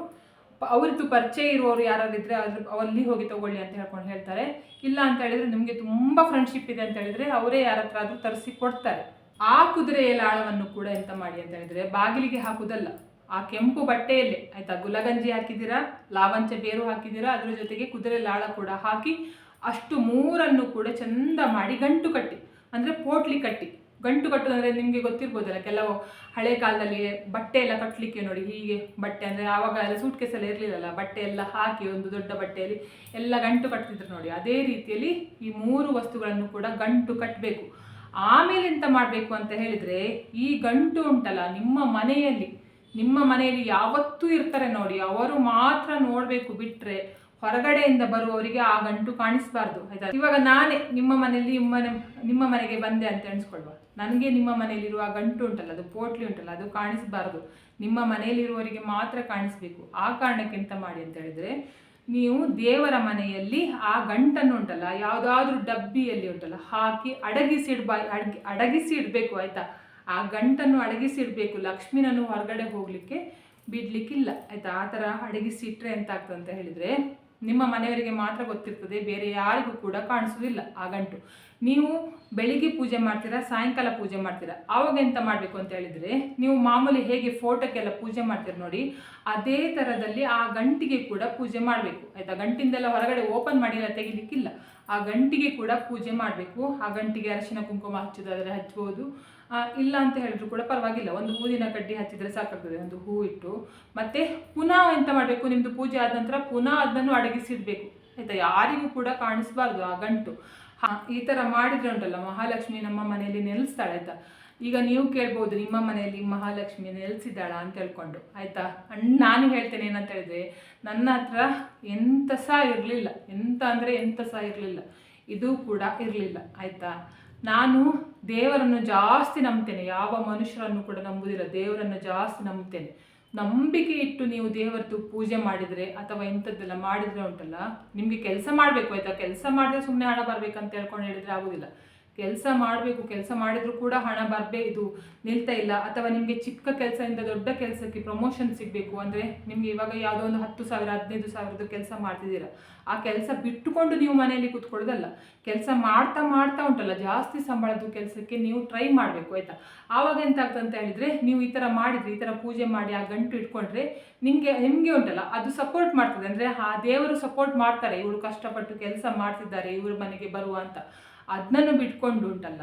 ಅವ್ರದ್ದು ಪರಿಚಯ ಇರುವವರು ಯಾರಾದ್ರಿದ್ರೆ ಅದ್ರ, ಅಲ್ಲಿ ಹೋಗಿ ತಗೊಳ್ಳಿ ಅಂತ ಹೇಳ್ಕೊಂಡು ಹೇಳ್ತಾರೆ. ಇಲ್ಲ ಅಂತ ಹೇಳಿದ್ರೆ ನಿಮಗೆ ತುಂಬ ಫ್ರೆಂಡ್ಶಿಪ್ ಇದೆ ಅಂತ ಹೇಳಿದ್ರೆ ಅವರೇ ಯಾರ ಹತ್ರ ಆದರೂ ತರಿಸಿ ಕೊಡ್ತಾರೆ. ಆ ಕುದುರೆಯ ಲಾಳವನ್ನು ಕೂಡ ಎಂತ ಮಾಡಿ ಅಂತ ಹೇಳಿದ್ರೆ, ಬಾಗಿಲಿಗೆ ಹಾಕುದಲ್ಲ ಆ ಕೆಂಪು ಬಟ್ಟೆಯಲ್ಲಿ, ಆಯ್ತಾ, ಗುಲಗಂಜಿ ಹಾಕಿದ್ದೀರಾ, ಲಾವಂಚ ಬೇರು ಹಾಕಿದ್ದೀರಾ, ಅದರ ಜೊತೆಗೆ ಕುದುರೆ ಲಾಳ ಕೂಡ ಹಾಕಿ ಅಷ್ಟು ಮೂರನ್ನು ಕೂಡ ಚಂದ ಮಾಡಿ ಗಂಟು ಕಟ್ಟಿ, ಅಂದರೆ ಪೋಟ್ಲಿ ಕಟ್ಟಿ. ಗಂಟು ಕಟ್ಟು ಅಂದರೆ ನಿಮಗೆ ಗೊತ್ತಿರ್ಬೋದಲ್ಲ, ಕೆಲವು ಹಳೆ ಕಾಲದಲ್ಲಿ ಬಟ್ಟೆ ಎಲ್ಲ ಕಟ್ಟಲಿಕ್ಕೆ ನೋಡಿ ಹೀಗೆ ಬಟ್ಟೆ ಅಂದರೆ ಆವಾಗ ಎಲ್ಲ ಸೂಟ್ ಕೇಸ್ ಎಲ್ಲ ಇರಲಿಲ್ಲಲ್ಲ, ಬಟ್ಟೆ ಎಲ್ಲ ಹಾಕಿ ಒಂದು ದೊಡ್ಡ ಬಟ್ಟೆಯಲ್ಲಿ ಎಲ್ಲ ಗಂಟು ಕಟ್ತಿದ್ರು ನೋಡಿ. ಅದೇ ರೀತಿಯಲ್ಲಿ ಈ ಮೂರು ವಸ್ತುಗಳನ್ನು ಕೂಡ ಗಂಟು ಕಟ್ಟಬೇಕು ಆಮೇಲೆ ಎಂತ ಮಾಡಬೇಕು ಅಂತ ಹೇಳಿದರೆ, ಈ ಗಂಟು ಉಂಟಲ್ಲ, ನಿಮ್ಮ ಮನೆಯಲ್ಲಿ ನಿಮ್ಮ ಮನೆಯಲ್ಲಿ ಯಾವತ್ತೂ ಇರ್ತಾರೆ ನೋಡಿ, ಅವರು ಮಾತ್ರ ನೋಡಬೇಕು ಬಿಟ್ಟರೆ ಹೊರಗಡೆಯಿಂದ ಬರುವವರಿಗೆ ಆ ಗಂಟು ಕಾಣಿಸ್ಬಾರ್ದು, ಆಯ್ತಾ? ಇವಾಗ ನಾನೇ ನಿಮ್ಮ ಮನೆಯಲ್ಲಿ, ನಿಮ್ಮ ನಿಮ್ಮ ಮನೆಗೆ ಬಂದೆ ಅಂತ ಎಣಿಸ್ಕೊಳ್ವಾ. ನನಗೆ ನಿಮ್ಮ ಮನೆಯಲ್ಲಿರುವ ಗಂಟು ಉಂಟಲ್ಲ, ಅದು ಪೋಟ್ಲಿ ಉಂಟಲ್ಲ, ಅದು ಕಾಣಿಸ್ಬಾರ್ದು. ನಿಮ್ಮ ಮನೆಯಲ್ಲಿರುವವರಿಗೆ ಮಾತ್ರ ಕಾಣಿಸ್ಬೇಕು. ಆ ಕಾರಣಕ್ಕೆ ಎಂತ ಮಾಡಿ ಅಂತ ಹೇಳಿದ್ರೆ, ನೀವು ದೇವರ ಮನೆಯಲ್ಲಿ ಆ ಗಂಟನ್ನು ಉಂಟಲ್ಲ, ಯಾವುದಾದ್ರೂ ಡಬ್ಬಿಯಲ್ಲಿ ಉಂಟಲ್ಲ, ಹಾಕಿ ಅಡಗಿಸಿಡ್ಬಾ, ಅಡಗಿ, ಅಡಗಿಸಿ ಇಡಬೇಕು, ಆಯ್ತಾ? ಆ ಗಂಟನ್ನು ಅಡಗಿಸಿ ಲಕ್ಷ್ಮೀನನ್ನು ಹೊರಗಡೆ ಹೋಗಲಿಕ್ಕೆ ಬಿಡಲಿಕ್ಕಿಲ್ಲ. ಆಯಿತಾ? ಆ ಥರ ಅಡಗಿಸಿ ಇಟ್ಟರೆ ಎಂತ ಆಗ್ತದೆ ಅಂತ ಹೇಳಿದರೆ, ನಿಮ್ಮ ಮನೆಯವರಿಗೆ ಮಾತ್ರ ಗೊತ್ತಿರ್ತದೆ, ಬೇರೆ ಯಾರಿಗೂ ಕೂಡ ಕಾಣಿಸೋದಿಲ್ಲ ಆ ಗಂಟು. ನೀವು ಬೆಳಿಗ್ಗೆ ಪೂಜೆ ಮಾಡ್ತೀರಾ, ಸಾಯಂಕಾಲ ಪೂಜೆ ಮಾಡ್ತೀರಾ? ಆವಾಗ ಎಂತ ಮಾಡಬೇಕು ಅಂತ ಹೇಳಿದರೆ, ನೀವು ಮಾಮೂಲಿ ಹೇಗೆ ಫೋಟೋಕ್ಕೆಲ್ಲ ಪೂಜೆ ಮಾಡ್ತೀರ ನೋಡಿ, ಅದೇ ಥರದಲ್ಲಿ ಆ ಗಂಟಿಗೆ ಕೂಡ ಪೂಜೆ ಮಾಡಬೇಕು. ಆಯಿತಾ? ಗಂಟಿಂದೆಲ್ಲ ಹೊರಗಡೆ ಓಪನ್ ಮಾಡಿ ಎಲ್ಲ ತೆಗಿಲಿಕ್ಕಿಲ್ಲ. ಆ ಗಂಟಿಗೆ ಕೂಡ ಪೂಜೆ ಮಾಡಬೇಕು. ಆ ಗಂಟಿಗೆ ಅರಶಿನ ಕುಂಕುಮ ಹಚ್ಚೋದಾದರೆ ಹಚ್ಬೋದು ಇಲ್ಲ ಅಂತ ಹೇಳಿದ್ರು ಕೂಡ ಪರವಾಗಿಲ್ಲ. ಒಂದು ಹೂವಿನ ಕಡ್ಡಿ ಹಚ್ಚಿದ್ರೆ ಸಾಕಾಗ್ತದೆ. ಒಂದು ಹೂ ಇಟ್ಟು ಮತ್ತೆ ಪುನಃ ಎಂತ ಮಾಡಬೇಕು? ನಿಮ್ಮದು ಪೂಜೆ ಆದ ನಂತರ ಪುನಃ ಅದನ್ನು ಅಡಗಿಸಿಡ್ಬೇಕು. ಆಯ್ತಾ? ಯಾರಿಗೂ ಕೂಡ ಕಾಣಿಸಬಾರ್ದು ಆ ಗಂಟು. ಹಾ, ಈ ಥರ ಮಾಡಿದ್ರೆ ಉಂಟಲ್ಲ? ಮಹಾಲಕ್ಷ್ಮಿ ನಮ್ಮ ಮನೆಯಲ್ಲಿ ನೆಲೆಸ್ತಾಳೆ, ಆಯ್ತಾ? ಈಗ ನೀವು ಕೇಳ್ಬೋದು, ನಿಮ್ಮ ಮನೆಯಲ್ಲಿ ಮಹಾಲಕ್ಷ್ಮಿ ನೆಲೆಸಿದ್ದಾಳ ಅಂತ ಹೇಳ್ಕೊಂಡು. ಆಯ್ತಾ? ಅಣ್ಣ ನಾನು ಹೇಳ್ತೇನೆ ಏನಂತ ಹೇಳಿದ್ರೆ, ನನ್ನ ಹತ್ರ ಎಂತ ಸಹ ಇರಲಿಲ್ಲ. ಎಂತ ಅಂದರೆ ಎಂತ ಸಹ ಇರಲಿಲ್ಲ. ಇದು ಕೂಡ ಇರಲಿಲ್ಲ. ಆಯಿತಾ? ನಾನು ದೇವರನ್ನು ಜಾಸ್ತಿ ನಂಬ್ತೇನೆ, ಯಾವ ಮನುಷ್ಯರನ್ನು ಕೂಡ ನಂಬುದಿಲ್ಲ ದೇವರನ್ನು ಜಾಸ್ತಿ ನಂಬ್ತೇನೆ. ನಂಬಿಕೆ ಇಟ್ಟು ನೀವು ದೇವರದ್ದು ಪೂಜೆ ಮಾಡಿದರೆ ಅಥವಾ ಇಂಥದ್ದೆಲ್ಲ ಮಾಡಿದರೆ ಉಂಟಲ್ಲ, ನಿಮಗೆ ಕೆಲಸ ಮಾಡಬೇಕು ಆಯಿತಾ? ಕೆಲಸ ಮಾಡಿದ್ರೆ ಸುಮ್ಮನೆ ಹಣ ಬರ್ಬೇಕಂತ ಹೇಳ್ಕೊಂಡು ಹೇಳಿದರೆ ಆಗೋದಿಲ್ಲ. ಕೆಲಸ ಮಾಡಬೇಕು, ಕೆಲಸ ಮಾಡಿದ್ರು ಕೂಡ ಹಣ ಬರಬೇ ಇದು ನಿಲ್ತಾ ಇಲ್ಲ. ಅಥವಾ ನಿಮಗೆ ಚಿಕ್ಕ ಕೆಲಸದಿಂದ ದೊಡ್ಡ ಕೆಲಸಕ್ಕೆ ಪ್ರಮೋಷನ್ ಸಿಗಬೇಕು ಅಂದರೆ ನಿಮಗೆ ಇವಾಗ ಯಾವುದೋ ಒಂದು ಹತ್ತು ಸಾವಿರ, ಹದಿನೈದು ಸಾವಿರದ ಕೆಲಸ ಮಾಡ್ತಿದ್ದೀರಾ. ಆ ಕೆಲಸ ಬಿಟ್ಟುಕೊಂಡು ನೀವು ಮನೆಯಲ್ಲಿ ಕೂತ್ಕೊಳ್ಳೋದಲ್ಲ. ಕೆಲಸ ಮಾಡ್ತಾ ಮಾಡ್ತಾ ಉಂಟಲ್ಲ, ಜಾಸ್ತಿ ಸಂಬಳದ ಕೆಲಸಕ್ಕೆ ನೀವು ಟ್ರೈ ಮಾಡಬೇಕು, ಆಯಿತಾ? ಆವಾಗ ಎಂತ ಅಂತ ಹೇಳಿದರೆ ನೀವು ಈ ಥರ ಮಾಡಿದರೆ, ಈ ಥರ ಪೂಜೆ ಮಾಡಿ ಆ ಗಂಟು ಇಟ್ಕೊಂಡ್ರೆ ನಿಮಗೆ ನಿಮಗೆ ಉಂಟಲ್ಲ, ಅದು ಸಪೋರ್ಟ್ ಮಾಡ್ತದೆ. ಅಂದರೆ ಆ ದೇವರು ಸಪೋರ್ಟ್ ಮಾಡ್ತಾರೆ, ಇವರು ಕಷ್ಟಪಟ್ಟು ಕೆಲಸ ಮಾಡ್ತಿದ್ದಾರೆ, ಇವ್ರ ಮನೆಗೆ ಬರುವ ಅಂತ. ಅದನ್ನು ಬಿಟ್ಕೊಂಡು ಉಂಟಲ್ಲ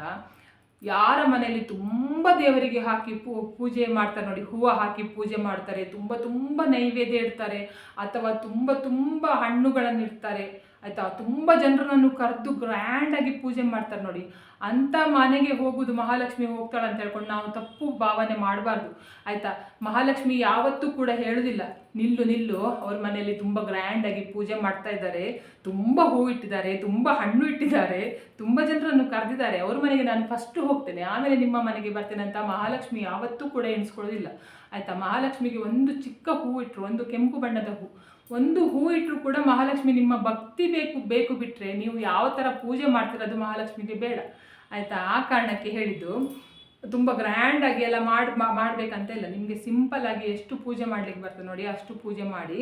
ಯಾರ ಮನೆಯಲ್ಲಿ ತುಂಬ ದೇವರಿಗೆ ಹಾಕಿ ಪೂ, ಪೂಜೆ ಮಾಡ್ತಾರೆ ನೋಡಿ, ಹೂವು ಹಾಕಿ ಪೂಜೆ ಮಾಡ್ತಾರೆ, ತುಂಬ ತುಂಬ ನೈವೇದ್ಯ ಇಡ್ತಾರೆ, ಅಥವಾ ತುಂಬ ತುಂಬ ಹಣ್ಣುಗಳನ್ನು ಇಡ್ತಾರೆ ಆಯಿತಾ? ತುಂಬ ಜನರನ್ನು ಕರೆದು ಗ್ರ್ಯಾಂಡಾಗಿ ಪೂಜೆ ಮಾಡ್ತಾರೆ ನೋಡಿ. ಅಂಥ ಮನೆಗೆ ಹೋಗುದು ಮಹಾಲಕ್ಷ್ಮಿ ಹೋಗ್ತಾಳೆ ಅಂತ ಹೇಳ್ಕೊಂಡು ನಾವು ತಪ್ಪು ಭಾವನೆ ಮಾಡಬಾರ್ದು. ಆಯಿತಾ? ಮಹಾಲಕ್ಷ್ಮಿ ಯಾವತ್ತೂ ಕೂಡ ಹೇಳುದಿಲ್ಲ. ನಿಲ್ಲು ನಿಲ್ಲು. ಅವ್ರ ಮನೆಯಲ್ಲಿ ತುಂಬ ಗ್ರ್ಯಾಂಡಾಗಿ ಪೂಜೆ ಮಾಡ್ತಾ ಇದ್ದಾರೆ. ತುಂಬ ಹೂ ಇಟ್ಟಿದ್ದಾರೆ ತುಂಬ ಹಣ್ಣು ಇಟ್ಟಿದ್ದಾರೆ. ತುಂಬ ಜನರನ್ನು ಕರೆದಿದ್ದಾರೆ. ಅವ್ರ ಮನೆಗೆ ನಾನು ಫಸ್ಟ್ ಹೋಗ್ತೇನೆ. ಆಮೇಲೆ ನಿಮ್ಮ ಮನೆಗೆ ಬರ್ತೇನೆ ಅಂತ ಮಹಾಲಕ್ಷ್ಮಿ ಯಾವತ್ತೂ ಕೂಡ ಎಣಿಸ್ಕೊಳ್ಳೋದಿಲ್ಲ. ಆಯಿತಾ? ಮಹಾಲಕ್ಷ್ಮಿಗೆ ಒಂದು ಚಿಕ್ಕ ಹೂ ಇಟ್ಟರು ಒಂದು ಕೆಂಪು ಬಣ್ಣದ ಹೂ. ಒಂದು ಹೂ ಇಟ್ಟರು ಕೂಡ ಮಹಾಲಕ್ಷ್ಮಿ ನಿಮ್ಮ ಭಕ್ತಿ ಬೇಕು ಬೇಕು ಬಿಟ್ಟರೆ ನೀವು ಯಾವ ಥರ ಪೂಜೆ ಮಾಡ್ತಿರೋದು ಮಹಾಲಕ್ಷ್ಮಿಗೆ ಬೇಡ. ಆಯಿತಾ? ಆ ಕಾರಣಕ್ಕೆ ಹೇಳಿದ್ದು, ತುಂಬ ಗ್ರ್ಯಾಂಡಾಗಿ ಎಲ್ಲ ಮಾಡಿ ಮಾಡಬೇಕಂತ ಇಲ್ಲ. ನಿಮಗೆ ಸಿಂಪಲ್ ಆಗಿ ಎಷ್ಟು ಪೂಜೆ ಮಾಡಲಿಕ್ಕೆ ಬರ್ತದೆ ನೋಡಿ, ಅಷ್ಟು ಪೂಜೆ ಮಾಡಿ.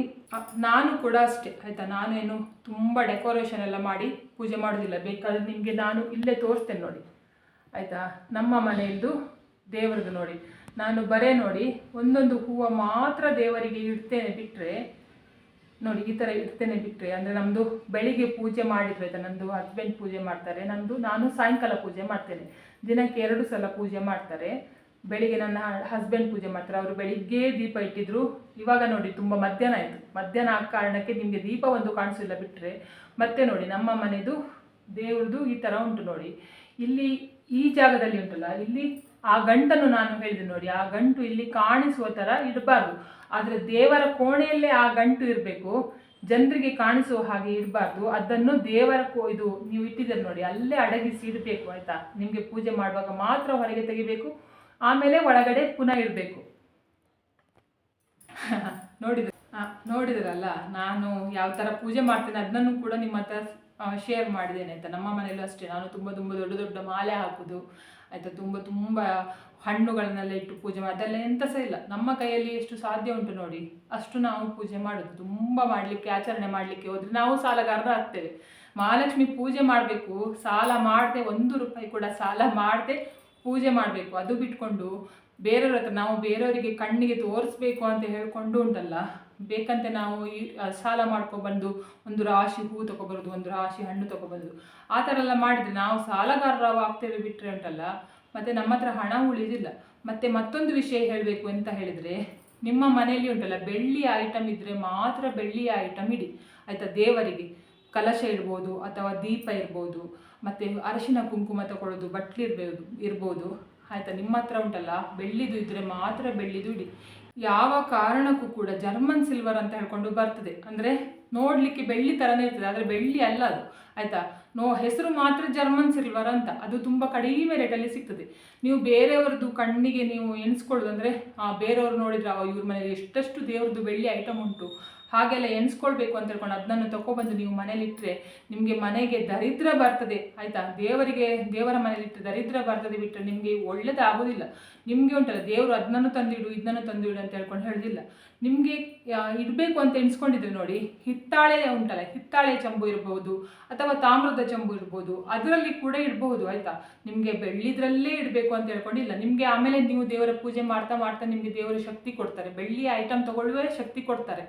ನಾನು ಕೂಡ ಅಷ್ಟೇ, ಆಯಿತಾ? ನಾನು ಏನು ತುಂಬ ಡೆಕೋರೇಷನ್ ಎಲ್ಲ ಮಾಡಿ ಪೂಜೆ ಮಾಡೋದಿಲ್ಲ. ಬೇಕಾದ್ರೆ ನಿಮಗೆ ನಾನು ಇಲ್ಲೇ ತೋರಿಸ್ತೇನೆ ನೋಡಿ. ಆಯಿತಾ? ನಮ್ಮ ಮನೆಯದ್ದು ದೇವರದ್ದು ನೋಡಿ. ನಾನು ಬರೇ ನೋಡಿ, ಒಂದೊಂದು ಹೂವು ಮಾತ್ರ ದೇವರಿಗೆ ಇಡ್ತೇನೆ ಬಿಟ್ಟರೆ ನೋಡಿ, ಈ ಥರ ಇಡ್ತೇನೆ ಬಿಟ್ಟರೆ ಅಂದರೆ ನಮ್ಮದು ಬೆಳಿಗ್ಗೆ ಪೂಜೆ ಮಾಡಿದ್ರೆ ಆಯ್ತಾ ಹಸ್ಬೆಂಡ್ ಪೂಜೆ ಮಾಡ್ತಾರೆ, ನಂದು ನಾನು ಸಾಯಂಕಾಲ ಪೂಜೆ ಮಾಡ್ತೇನೆ, ದಿನಕ್ಕೆ ಎರಡು ಸಲ ಪೂಜೆ ಮಾಡ್ತಾರೆ, ಬೆಳಿಗ್ಗೆ ನನ್ನ ಹಸ್ಬೆಂಡ್ ಪೂಜೆ ಮಾಡ್ತಾರೆ, ಅವರು ಬೆಳಿಗ್ಗೆ ದೀಪ ಇಟ್ಟಿದ್ರು, ಇವಾಗ ನೋಡಿ ತುಂಬ ಮಧ್ಯಾಹ್ನ ಆಯಿತು, ಮಧ್ಯಾಹ್ನ ಆ ಕಾರಣಕ್ಕೆ ನಿಮಗೆ ದೀಪ ಒಂದು ಕಾಣಿಸಿಲ್ಲ ಬಿಟ್ಟರೆ ಮತ್ತೆ ನೋಡಿ, ನಮ್ಮ ಮನೆಯದು ದೇವ್ರದ್ದು ಈ ಥರ ಉಂಟು ನೋಡಿ, ಇಲ್ಲಿ ಈ ಜಾಗದಲ್ಲಿ ಉಂಟಲ್ಲ, ಇಲ್ಲಿ ಆ ಗಂಟನ್ನು ನಾನು ಹೇಳಿದೆ ನೋಡಿ, ಆ ಗಂಟು ಇಲ್ಲಿ ಕಾಣಿಸುವ ಥರ ಇಡಬಾರ್ದು ಆದರೆ ದೇವರ ಕೋಣೆಯಲ್ಲೇ ಆ ಗಂಟು ಇರಬೇಕು, ಜನರಿಗೆ ಕಾಣಿಸುವ ಹಾಗೆ ಇಡಬಾರ್ದು ಅದನ್ನು ದೇವರ ಕೋ, ಇದು ನೀವು ಇಟ್ಟಿದ್ದೀರಿ ನೋಡಿ, ಅಲ್ಲೇ ಅಡಗಿಸಿ ಇಡಬೇಕು ಆಯಿತಾ? ನಿಮಗೆ ಪೂಜೆ ಮಾಡುವಾಗ ಮಾತ್ರ ಹೊರಗೆ ತೆಗಿಬೇಕು, ಆಮೇಲೆ ಒಳಗಡೆ ಪುನಃ ಇಡಬೇಕು. ನೋಡಿದ ನೋಡಿದ್ರಲ್ಲ, ನಾನು ಯಾವ ಥರ ಪೂಜೆ ಮಾಡ್ತೇನೆ ಅದನ್ನು ಕೂಡ ನಿಮ್ಮ ಹತ್ರ ಶೇರ್ ಮಾಡಿದ್ದೇನೆ, ಆಯಿತಾ? ನಮ್ಮ ಮನೆಯಲ್ಲೂ ಅಷ್ಟೇ. ನಾನು ತುಂಬ ತುಂಬ ದೊಡ್ಡ ದೊಡ್ಡ ಮಾಲೆ ಹಾಕೋದು, ಆಯಿತಾ? ತುಂಬ ತುಂಬ ಹಣ್ಣುಗಳನ್ನೆಲ್ಲ ಇಟ್ಟು ಪೂಜೆ ಮಾಡಿ, ಅದೆಲ್ಲ ಎಂತ ಸಹ ಇಲ್ಲ. ನಮ್ಮ ಕೈಯಲ್ಲಿ ಎಷ್ಟು ಸಾಧ್ಯ ಉಂಟು ನೋಡಿ, ಅಷ್ಟು ನಾವು ಪೂಜೆ ಮಾಡೋದು, ತುಂಬ ಮಾಡಲಿಕ್ಕೆ, ಆಚರಣೆ ಮಾಡಲಿಕ್ಕೆ ಹೋದರೆ ನಾವು ಸಾಲಗಾರರ ಆಗ್ತೇವೆ. ಮಹಾಲಕ್ಷ್ಮಿ ಪೂಜೆ ಮಾಡಬೇಕು, ಸಾಲ ಮಾಡದೆ ಒಂದು ರೂಪಾಯಿ ಕೂಡ ಸಾಲ ಮಾಡದೆ ಪೂಜೆ ಮಾಡಬೇಕು, ಅದು ಬಿಟ್ಕೊಂಡು ಬೇರೆಯವ್ರ ಹತ್ರ ನಾವು ಬೇರೆಯವರಿಗೆ ಕಣ್ಣಿಗೆ ತೋರಿಸ್ಬೇಕು ಅಂತ ಹೇಳ್ಕೊಂಡು ಉಂಟಲ್ಲ, ಬೇಕಂತೆ ನಾವು ಈ ಸಾಲ ಸಾಲ ಮಾಡ್ಕೊಬಂದು ಒಂದು ರಾಶಿ ಹೂ ತೊಗೊಬರೋದು, ಒಂದು ರಾಶಿ ಹಣ್ಣು ತಗೊಬರೋದು. ಆ ಥರ ಎಲ್ಲ ಮಾಡಿದರೆ ನಾವು ಸಾಲಗಾರರಾಗ್ತೇವೆ ಬಿಟ್ಟರೆ ಉಂಟಲ್ಲ ಮತ್ತು ನಮ್ಮ ಹತ್ರ ಹಣ ಉಳಿದಿಲ್ಲ. ಮತ್ತು ಮತ್ತೊಂದು ವಿಷಯ ಹೇಳಬೇಕು ಅಂತ ಹೇಳಿದರೆ, ನಿಮ್ಮ ಮನೆಯಲ್ಲಿ ಉಂಟಲ್ಲ, ಬೆಳ್ಳಿ ಐಟಮ್ ಇದ್ದರೆ ಮಾತ್ರ ಬೆಳ್ಳಿಯ ಐಟಮ್ ಇಡಿ. ಆಯಿತಾ, ದೇವರಿಗೆ ಕಲಶ ಇರ್ಬೋದು ಅಥವಾ ದೀಪ ಇರ್ಬೋದು, ಮತ್ತು ಅರಿಶಿನ ಕುಂಕುಮ ತಗೊಳ್ಳೋದು ಬಟ್ಲಿರ್ಬೋದು ಇರ್ಬೋದು ಆಯಿತಾ, ನಿಮ್ಮ ಹತ್ರ ಉಂಟಲ್ಲ, ಬೆಳ್ಳಿದು ಇದ್ದರೆ ಮಾತ್ರ ಬೆಳ್ಳಿದು ಇಡಿ. ಯಾವ ಕಾರಣಕ್ಕೂ ಕೂಡ ಜರ್ಮನ್ ಸಿಲ್ವರ್ ಅಂತ ಹೇಳ್ಕೊಂಡು ಬರ್ತದೆ. ಅಂದರೆ ನೋಡಲಿಕ್ಕೆ ಬೆಳ್ಳಿ ಥರನೇ ಇರ್ತದೆ, ಆದರೆ ಬೆಳ್ಳಿ ಅಲ್ಲ ಅದು. ಆಯಿತಾ? ನೋ, ಹೆಸರು ಮಾತ್ರ ಜರ್ಮನ್ ಸಿಲ್ವರ್ ಅಂತ. ಅದು ತುಂಬ ಕಡಿಮೆ ರೇಟಲ್ಲಿ ಸಿಗ್ತದೆ. ನೀವು ಬೇರೆಯವ್ರದ್ದು ಕಣ್ಣಿಗೆ ನೀವು ಎಣಿಸ್ಕೊಳ್ಳೋದು ಆ, ಬೇರೆಯವ್ರು ನೋಡಿದ್ರೆ, ಅವ ಇವ್ರ ಮನೇಲಿ ಎಷ್ಟಷ್ಟು ದೇವ್ರದ್ದು ಬೆಳ್ಳಿ ಐಟಮ್ ಉಂಟು. ಹಾಗೆಲ್ಲ ಎಣಿಸ್ಕೊಳ್ಬೇಕು ಅಂತ ಹೇಳ್ಕೊಂಡು ಅದನ್ನು ತಗೊಬಂದು ನೀವು ಮನೇಲಿಟ್ಟರೆ ನಿಮಗೆ ಮನೆಗೆ ದರಿದ್ರ ಬರ್ತದೆ. ಆಯಿತಾ? ದೇವರಿಗೆ, ದೇವರ ಮನೇಲಿಟ್ಟರೆ ದರಿದ್ರ ಬರ್ತದೆ ಬಿಟ್ಟರೆ ನಿಮಗೆ ಒಳ್ಳೇದಾಗೋದಿಲ್ಲ. ನಿಮಗೆ ಉಂಟಲ್ಲ, ದೇವರು ಅದನ್ನು ತಂದಿಡು ಇದನ್ನು ತಂದಿಡು ಅಂತ ಹೇಳ್ಕೊಂಡು ಹೇಳೋದಿಲ್ಲ. ನಿಮಗೆ ಇಡಬೇಕು ಅಂತ ಎಣಿಸ್ಕೊಂಡಿದ್ರೆ ನೋಡಿ. ಹಿತ್ತಾಳೆ ಉಂಟಲ್ಲ, ಹಿತ್ತಾಳೆ ಚಂಬು ಇರಬಹುದು ಅಥವಾ ತಾಮ್ರದ ಚಂಬು ಇರ್ಬೋದು, ಅದರಲ್ಲಿ ಕೂಡ ಇಡಬಹುದು, ಆಯಿತಾ? ನಿಮಗೆ ಬೆಳ್ಳಿದ್ರಲ್ಲೇ ಇಡಬೇಕು ಅಂತ ಹೇಳ್ಕೊಂಡಿಲ್ಲ. ನಿಮಗೆ ಆಮೇಲೆ ನೀವು ದೇವರ ಪೂಜೆ ಮಾಡ್ತಾ ಮಾಡ್ತಾ ನಿಮಗೆ ದೇವರು ಶಕ್ತಿ ಕೊಡ್ತಾರೆ. ಬೆಳ್ಳಿ ಐಟಮ್ ತಗೊಳ್ಳುವೇ ಶಕ್ತಿ ಕೊಡ್ತಾರೆ.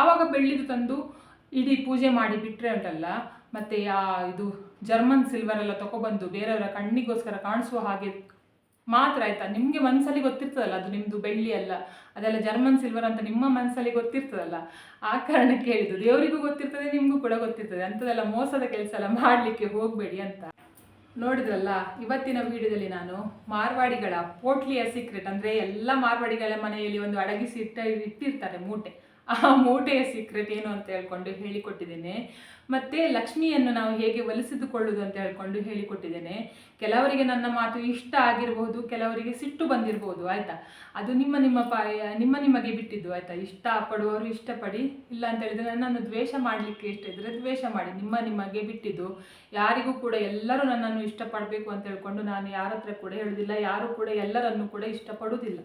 ಆವಾಗ ಬೆಳ್ಳಿದು ತಂದು ಇಡೀ ಪೂಜೆ ಮಾಡಿ ಬಿಟ್ಟರೆ ಉಂಟಲ್ಲ, ಮತ್ತು ಯಾ ಇದು ಜರ್ಮನ್ ಸಿಲ್ವರ್ ಎಲ್ಲ ತಗೊಬಂದು ಬೇರೆಯವರ ಕಣ್ಣಿಗೋಸ್ಕರ ಕಾಣಿಸುವ ಹಾಗೆ ಮಾತ್ರ ಆಯ್ತಾ? ನಿಮಗೆ ಮನಸ್ಸಲ್ಲಿ ಗೊತ್ತಿರ್ತದಲ್ಲ, ಅದು ನಿಮ್ಮದು ಬೆಳ್ಳಿ ಅಲ್ಲ. ಅದೆಲ್ಲ ಜರ್ಮನ್ ಸಿಲ್ವರ್ ಅಂತ ನಿಮ್ಮ ಮನಸ್ಸಲ್ಲಿ ಗೊತ್ತಿರ್ತದಲ್ಲ. ಆ ಕಾರಣಕ್ಕೆ ಹೇಳಿದ್ದು. ದೇವರಿಗೂ ಗೊತ್ತಿರ್ತದೆ, ನಿಮಗೂ ಕೂಡ ಗೊತ್ತಿರ್ತದೆ. ಅಂಥದ್ದೆಲ್ಲ ಮೋಸದ ಕೆಲಸ ಎಲ್ಲ ಮಾಡಲಿಕ್ಕೆ ಹೋಗಬೇಡಿ ಅಂತ. ನೋಡಿದ್ರಲ್ಲ, ಇವತ್ತಿನ ವಿಡಿಯೋದಲ್ಲಿ ನಾನು ಮಾರ್ವಾಡಿಗಳ ಪೋಟ್ಲಿಯ ಸೀಕ್ರೆಟ್ ಅಂದರೆ ಎಲ್ಲ ಮಾರ್ವಾಡಿಗಳ ಮನೆಯಲ್ಲಿ ಒಂದು ಅಡಗಿಸಿ ಇಟ್ಟ, ಇಟ್ಟಿರ್ತಾರೆ ಮೂಟೆ. ಆ ಮೂಟೆಯ ಸೀಕ್ರೆಟ್ ಏನು ಅಂತ ಹೇಳ್ಕೊಂಡು ಹೇಳಿಕೊಟ್ಟಿದ್ದೇನೆ. ಮತ್ತು ಲಕ್ಷ್ಮಿಯನ್ನು ನಾವು ಹೇಗೆ ಒಲಿಸಿದುಕೊಳ್ಳುವುದು ಅಂತ ಹೇಳ್ಕೊಂಡು ಹೇಳಿಕೊಟ್ಟಿದ್ದೇನೆ. ಕೆಲವರಿಗೆ ನನ್ನ ಮಾತು ಇಷ್ಟ ಆಗಿರಬಹುದು ಕೆಲವರಿಗೆ ಸಿಟ್ಟು ಬಂದಿರಬಹುದು ಆಯಿತಾ? ಅದು ನಿಮ್ಮ ನಿಮ್ಮ ಪ ನಿಮ್ಮ ನಿಮಗೆ ಬಿಟ್ಟಿದ್ದು, ಆಯಿತಾ? ಇಷ್ಟ ಪಡುವವರು ಇಷ್ಟಪಡಿ, ಇಲ್ಲ ಅಂತ ಹೇಳಿದರೆ ನನ್ನನ್ನು ದ್ವೇಷ ಮಾಡಲಿಕ್ಕೆ ಇಷ್ಟ ಇದ್ದರೆ ದ್ವೇಷ ಮಾಡಿ, ನಿಮ್ಮ ನಿಮಗೆ ಬಿಟ್ಟಿದ್ದು. ಯಾರಿಗೂ ಕೂಡ ಎಲ್ಲರೂ ನನ್ನನ್ನು ಇಷ್ಟಪಡಬೇಕು ಅಂತ ಹೇಳ್ಕೊಂಡು ನಾನು ಯಾರ ಹತ್ರ ಕೂಡ ಹೇಳುವುದಿಲ್ಲ ಯಾರು ಕೂಡ ಎಲ್ಲರನ್ನು ಕೂಡ ಇಷ್ಟಪಡುವುದಿಲ್ಲ.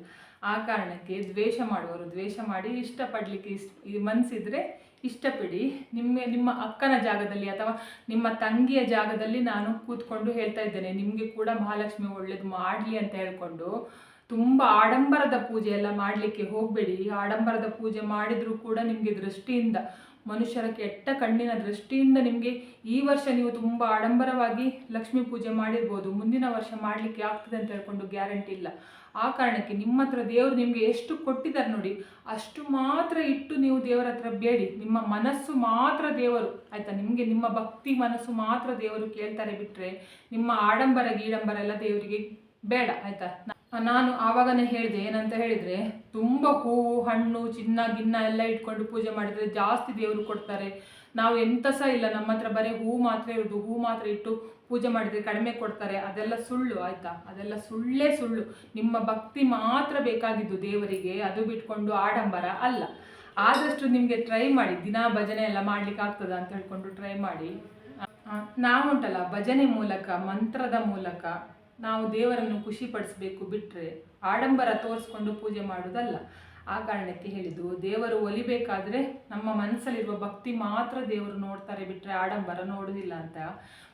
ಆ ಕಾರಣಕ್ಕೆ ದ್ವೇಷ ಮಾಡುವವರು, ದ್ವೇಷ ಮಾಡಿ ಇಷ್ಟಪಡಲಿಕ್ಕೆ ಇಷ್ಟ ಮನಸ್ಸಿದ್ರೆ ಇಷ್ಟಪಡಿ. ನಿಮ್ಮ ನಿಮ್ಮ ಅಕ್ಕನ ಜಾಗದಲ್ಲಿ ಅಥವಾ ನಿಮ್ಮ ತಂಗಿಯ ಜಾಗದಲ್ಲಿ ನಾನು ಕೂತ್ಕೊಂಡು ಹೇಳ್ತಾ ಇದ್ದೇನೆ, ನಿಮಗೆ ಕೂಡ ಮಹಾಲಕ್ಷ್ಮಿ ಒಳ್ಳೇದು ಮಾಡಲಿ ಅಂತ ಹೇಳ್ಕೊಂಡು. ತುಂಬ ಆಡಂಬರದ ಪೂಜೆ ಎಲ್ಲ ಮಾಡಲಿಕ್ಕೆ ಹೋಗಬೇಡಿ. ಆಡಂಬರದ ಪೂಜೆ ಮಾಡಿದರೂ ಕೂಡ ನಿಮಗೆ ದೃಷ್ಟಿಯಿಂದ ಮನುಷ್ಯರ ಕೆಟ್ಟ ಕಣ್ಣಿನ ದೃಷ್ಟಿಯಿಂದ ನಿಮಗೆ ಈ ವರ್ಷ ನೀವು ತುಂಬ ಆಡಂಬರವಾಗಿ ಲಕ್ಷ್ಮೀ ಪೂಜೆ ಮಾಡಿರ್ಬೋದು. ಮುಂದಿನ ವರ್ಷ ಮಾಡಲಿಕ್ಕೆ ಆಗ್ತದೆ ಅಂತ ಹೇಳ್ಕೊಂಡು ಗ್ಯಾರಂಟಿ ಇಲ್ಲ. ಆ ಕಾರಣಕ್ಕೆ ನಿಮ್ಮ ಹತ್ರ ದೇವರು ನಿಮಗೆ ಎಷ್ಟು ಕೊಟ್ಟಿದ್ದಾರೆ ನೋಡಿ, ಅಷ್ಟು ಮಾತ್ರ ಇಟ್ಟು ನೀವು ದೇವರ ಹತ್ರ ಬೇಡಿ. ನಿಮ್ಮ ಮನಸ್ಸು ಮಾತ್ರ ದೇವರು. ಆಯ್ತಾ? ನಿಮಗೆ ನಿಮ್ಮ ಭಕ್ತಿ ಮನಸ್ಸು ಮಾತ್ರ ದೇವರು ಕೇಳ್ತಾರೆ ಬಿಟ್ಟರೆ ನಿಮ್ಮ ಆಡಂಬರ ಗೀಡಂಬರ ಎಲ್ಲ ದೇವರಿಗೆ ಬೇಡ. ಆಯ್ತಾ? ನಾನು ಆವಾಗನೇ ಹೇಳಿದೆ, ಏನಂತ ಹೇಳಿದರೆ ತುಂಬ ಹೂವು, ಹಣ್ಣು, ಚಿನ್ನ, ಗಿನ್ನ ಎಲ್ಲ ಇಟ್ಕೊಂಡು ಪೂಜೆ ಮಾಡಿದರೆ ಜಾಸ್ತಿ ದೇವರು ಕೊಡ್ತಾರೆ. ನಾವು ಎಂಥ ಸಹ ಇಲ್ಲ, ನಮ್ಮ ಹತ್ರ ಬರೀ ಹೂ ಮಾತ್ರ ಇರೋದು. ಹೂ ಮಾತ್ರ ಇಟ್ಟು ಪೂಜೆ ಮಾಡಿದರೆ ಕಡಿಮೆ ಕೊಡ್ತಾರೆ. ಅದೆಲ್ಲ ಸುಳ್ಳು, ಆಯಿತಾ? ಅದೆಲ್ಲ ಸುಳ್ಳೇ ಸುಳ್ಳು. ನಿಮ್ಮ ಭಕ್ತಿ ಮಾತ್ರ ಬೇಕಾಗಿದ್ದು ದೇವರಿಗೆ, ಅದು ಬಿಟ್ಕೊಂಡು ಆಡಂಬರ ಅಲ್ಲ. ಆದಷ್ಟು ನಿಮಗೆ ಟ್ರೈ ಮಾಡಿ, ದಿನಾ ಭಜನೆ ಎಲ್ಲ ಮಾಡ್ಲಿಕ್ಕೆ ಆಗ್ತದ ಅಂತ ಹೇಳ್ಕೊಂಡು ಟ್ರೈ ಮಾಡಿ. ನಾವುಂಟಲ್ಲ, ಭಜನೆ ಮೂಲಕ, ಮಂತ್ರದ ಮೂಲಕ ನಾವು ದೇವರನ್ನು ಖುಷಿಪಡಿಸಬೇಕು ಬಿಟ್ಟರೆ ಆಡಂಬರ ತೋರಿಸ್ಕೊಂಡು ಪೂಜೆ ಮಾಡೋದಲ್ಲ ಆ ಕಾರಣಕ್ಕೆ ಹೇಳಿದ್ದು, ದೇವರು ಒಲಿಬೇಕಾದ್ರೆ ನಮ್ಮ ಮನಸ್ಸಲ್ಲಿರುವ ಭಕ್ತಿ ಮಾತ್ರ ದೇವರು ನೋಡ್ತಾರೆ ಬಿಟ್ಟರೆ ಆಡಂಬರ ನೋಡೋದಿಲ್ಲ ಅಂತ.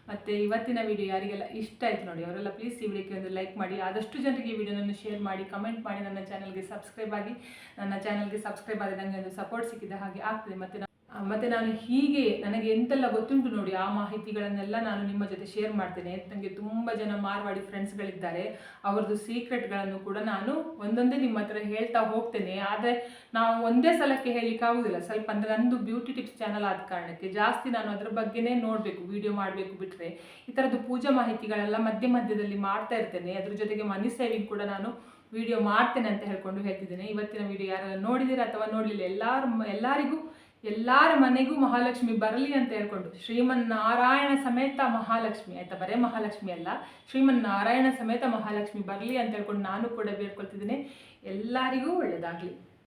ಮತ್ತು ಇವತ್ತಿನ ವಿಡಿಯೋ ಯಾರಿಗೆಲ್ಲ ಇಷ್ಟ ಆಯ್ತು ನೋಡಿ, ಅವರೆಲ್ಲ ಪ್ಲೀಸ್ ಈ ವಿಡಿಯೋಕ್ಕೆ ಒಂದು ಲೈಕ್ ಮಾಡಿ. ಆದಷ್ಟು ಜನರಿಗೆ ಈ ವಿಡಿಯೋನನ್ನು ಶೇರ್ ಮಾಡಿ ಕಮೆಂಟ್ ಮಾಡಿ, ನನ್ನ ಚಾನಲ್ಗೆ ಸಬ್ಸ್ಕ್ರೈಬ್ ಆಗಿ. ನನ್ನ ಚಾನಲ್ಗೆ ಸಬ್ಸ್ಕ್ರೈಬ್ ಆದರೆ ನನಗೆ ಒಂದು ಸಪೋರ್ಟ್ ಸಿಕ್ಕಿದ ಹಾಗೆ ಆಗ್ತದೆ. ಮತ್ತು ಮತ್ತೆ ನಾನು ಹೀಗೆ ನನಗೆ ಎಂತೆಲ್ಲ ಗೊತ್ತುಂಟು ನೋಡಿ ಆ ಮಾಹಿತಿಗಳನ್ನೆಲ್ಲ ನಾನು ನಿಮ್ಮ ಜೊತೆ ಶೇರ್ ಮಾಡ್ತೇನೆ. ನನಗೆ ತುಂಬ ಜನ ಮಾರ್ವಾಡಿ ಫ್ರೆಂಡ್ಸ್ಗಳಿದ್ದಾರೆ ಅವ್ರದ್ದು ಸೀಕ್ರೆಟ್ಗಳನ್ನು ಕೂಡ ನಾನು ಒಂದೊಂದೇ ನಿಮ್ಮ ಹತ್ರ ಹೇಳ್ತಾ ಹೋಗ್ತೇನೆ. ಆದರೆ ನಾವು ಒಂದೇ ಸಲಕ್ಕೆ ಹೇಳಲಿಕ್ಕೆ ಆಗೋದಿಲ್ಲ. ಸ್ವಲ್ಪ ಅಂದರೆ ನಂದು ಬ್ಯೂಟಿ ಟಿಪ್ಸ್ ಚಾನಲ್ ಆದ ಕಾರಣಕ್ಕೆ ಜಾಸ್ತಿ ನಾನು ಅದ್ರ ಬಗ್ಗೆನೇ ನೋಡಬೇಕು ವಿಡಿಯೋ ಮಾಡಬೇಕು ಬಿಟ್ಟರೆ ಈ ಥರದ್ದು ಪೂಜಾ ಮಾಹಿತಿಗಳೆಲ್ಲ ಮಧ್ಯ ಮಧ್ಯದಲ್ಲಿ ಮಾಡ್ತಾ ಇರ್ತೇನೆ. ಅದ್ರ ಜೊತೆಗೆ ಮನಿ ಸೇವಿಂಗ್ ಕೂಡ ನಾನು ವಿಡಿಯೋ ಮಾಡ್ತೇನೆ ಅಂತ ಹೇಳ್ಕೊಂಡು ಹೇಳ್ತಿದ್ದೇನೆ. ಇವತ್ತಿನ ವಿಡಿಯೋ ಯಾರೆಲ್ಲ ನೋಡಿದ್ದೀರಾ ಅಥವಾ ನೋಡಲಿಲ್ಲ, ಎಲ್ಲರೂ ಎಲ್ಲರಿಗೂ ಎಲ್ಲರ ಮನೆಗೂ ಮಹಾಲಕ್ಷ್ಮಿ ಬರಲಿ ಅಂತ ಹೇಳ್ಕೊಂಡು ಶ್ರೀಮನ್ನಾರಾಯಣ ಸಮೇತ ಮಹಾಲಕ್ಷ್ಮಿ, ಆಯ್ತಾ? ಬರೇ ಮಹಾಲಕ್ಷ್ಮಿ ಅಲ್ಲ. ಶ್ರೀಮನ್ನಾರಾಯಣ ಸಮೇತ ಮಹಾಲಕ್ಷ್ಮಿ ಬರಲಿ ಅಂತ ಹೇಳ್ಕೊಂಡು ನಾನು ಕೂಡ ಬೇಡ್ಕೊಳ್ತಿದ್ದೀನಿ. ಎಲ್ಲರಿಗೂ ಒಳ್ಳೆಯದಾಗಲಿ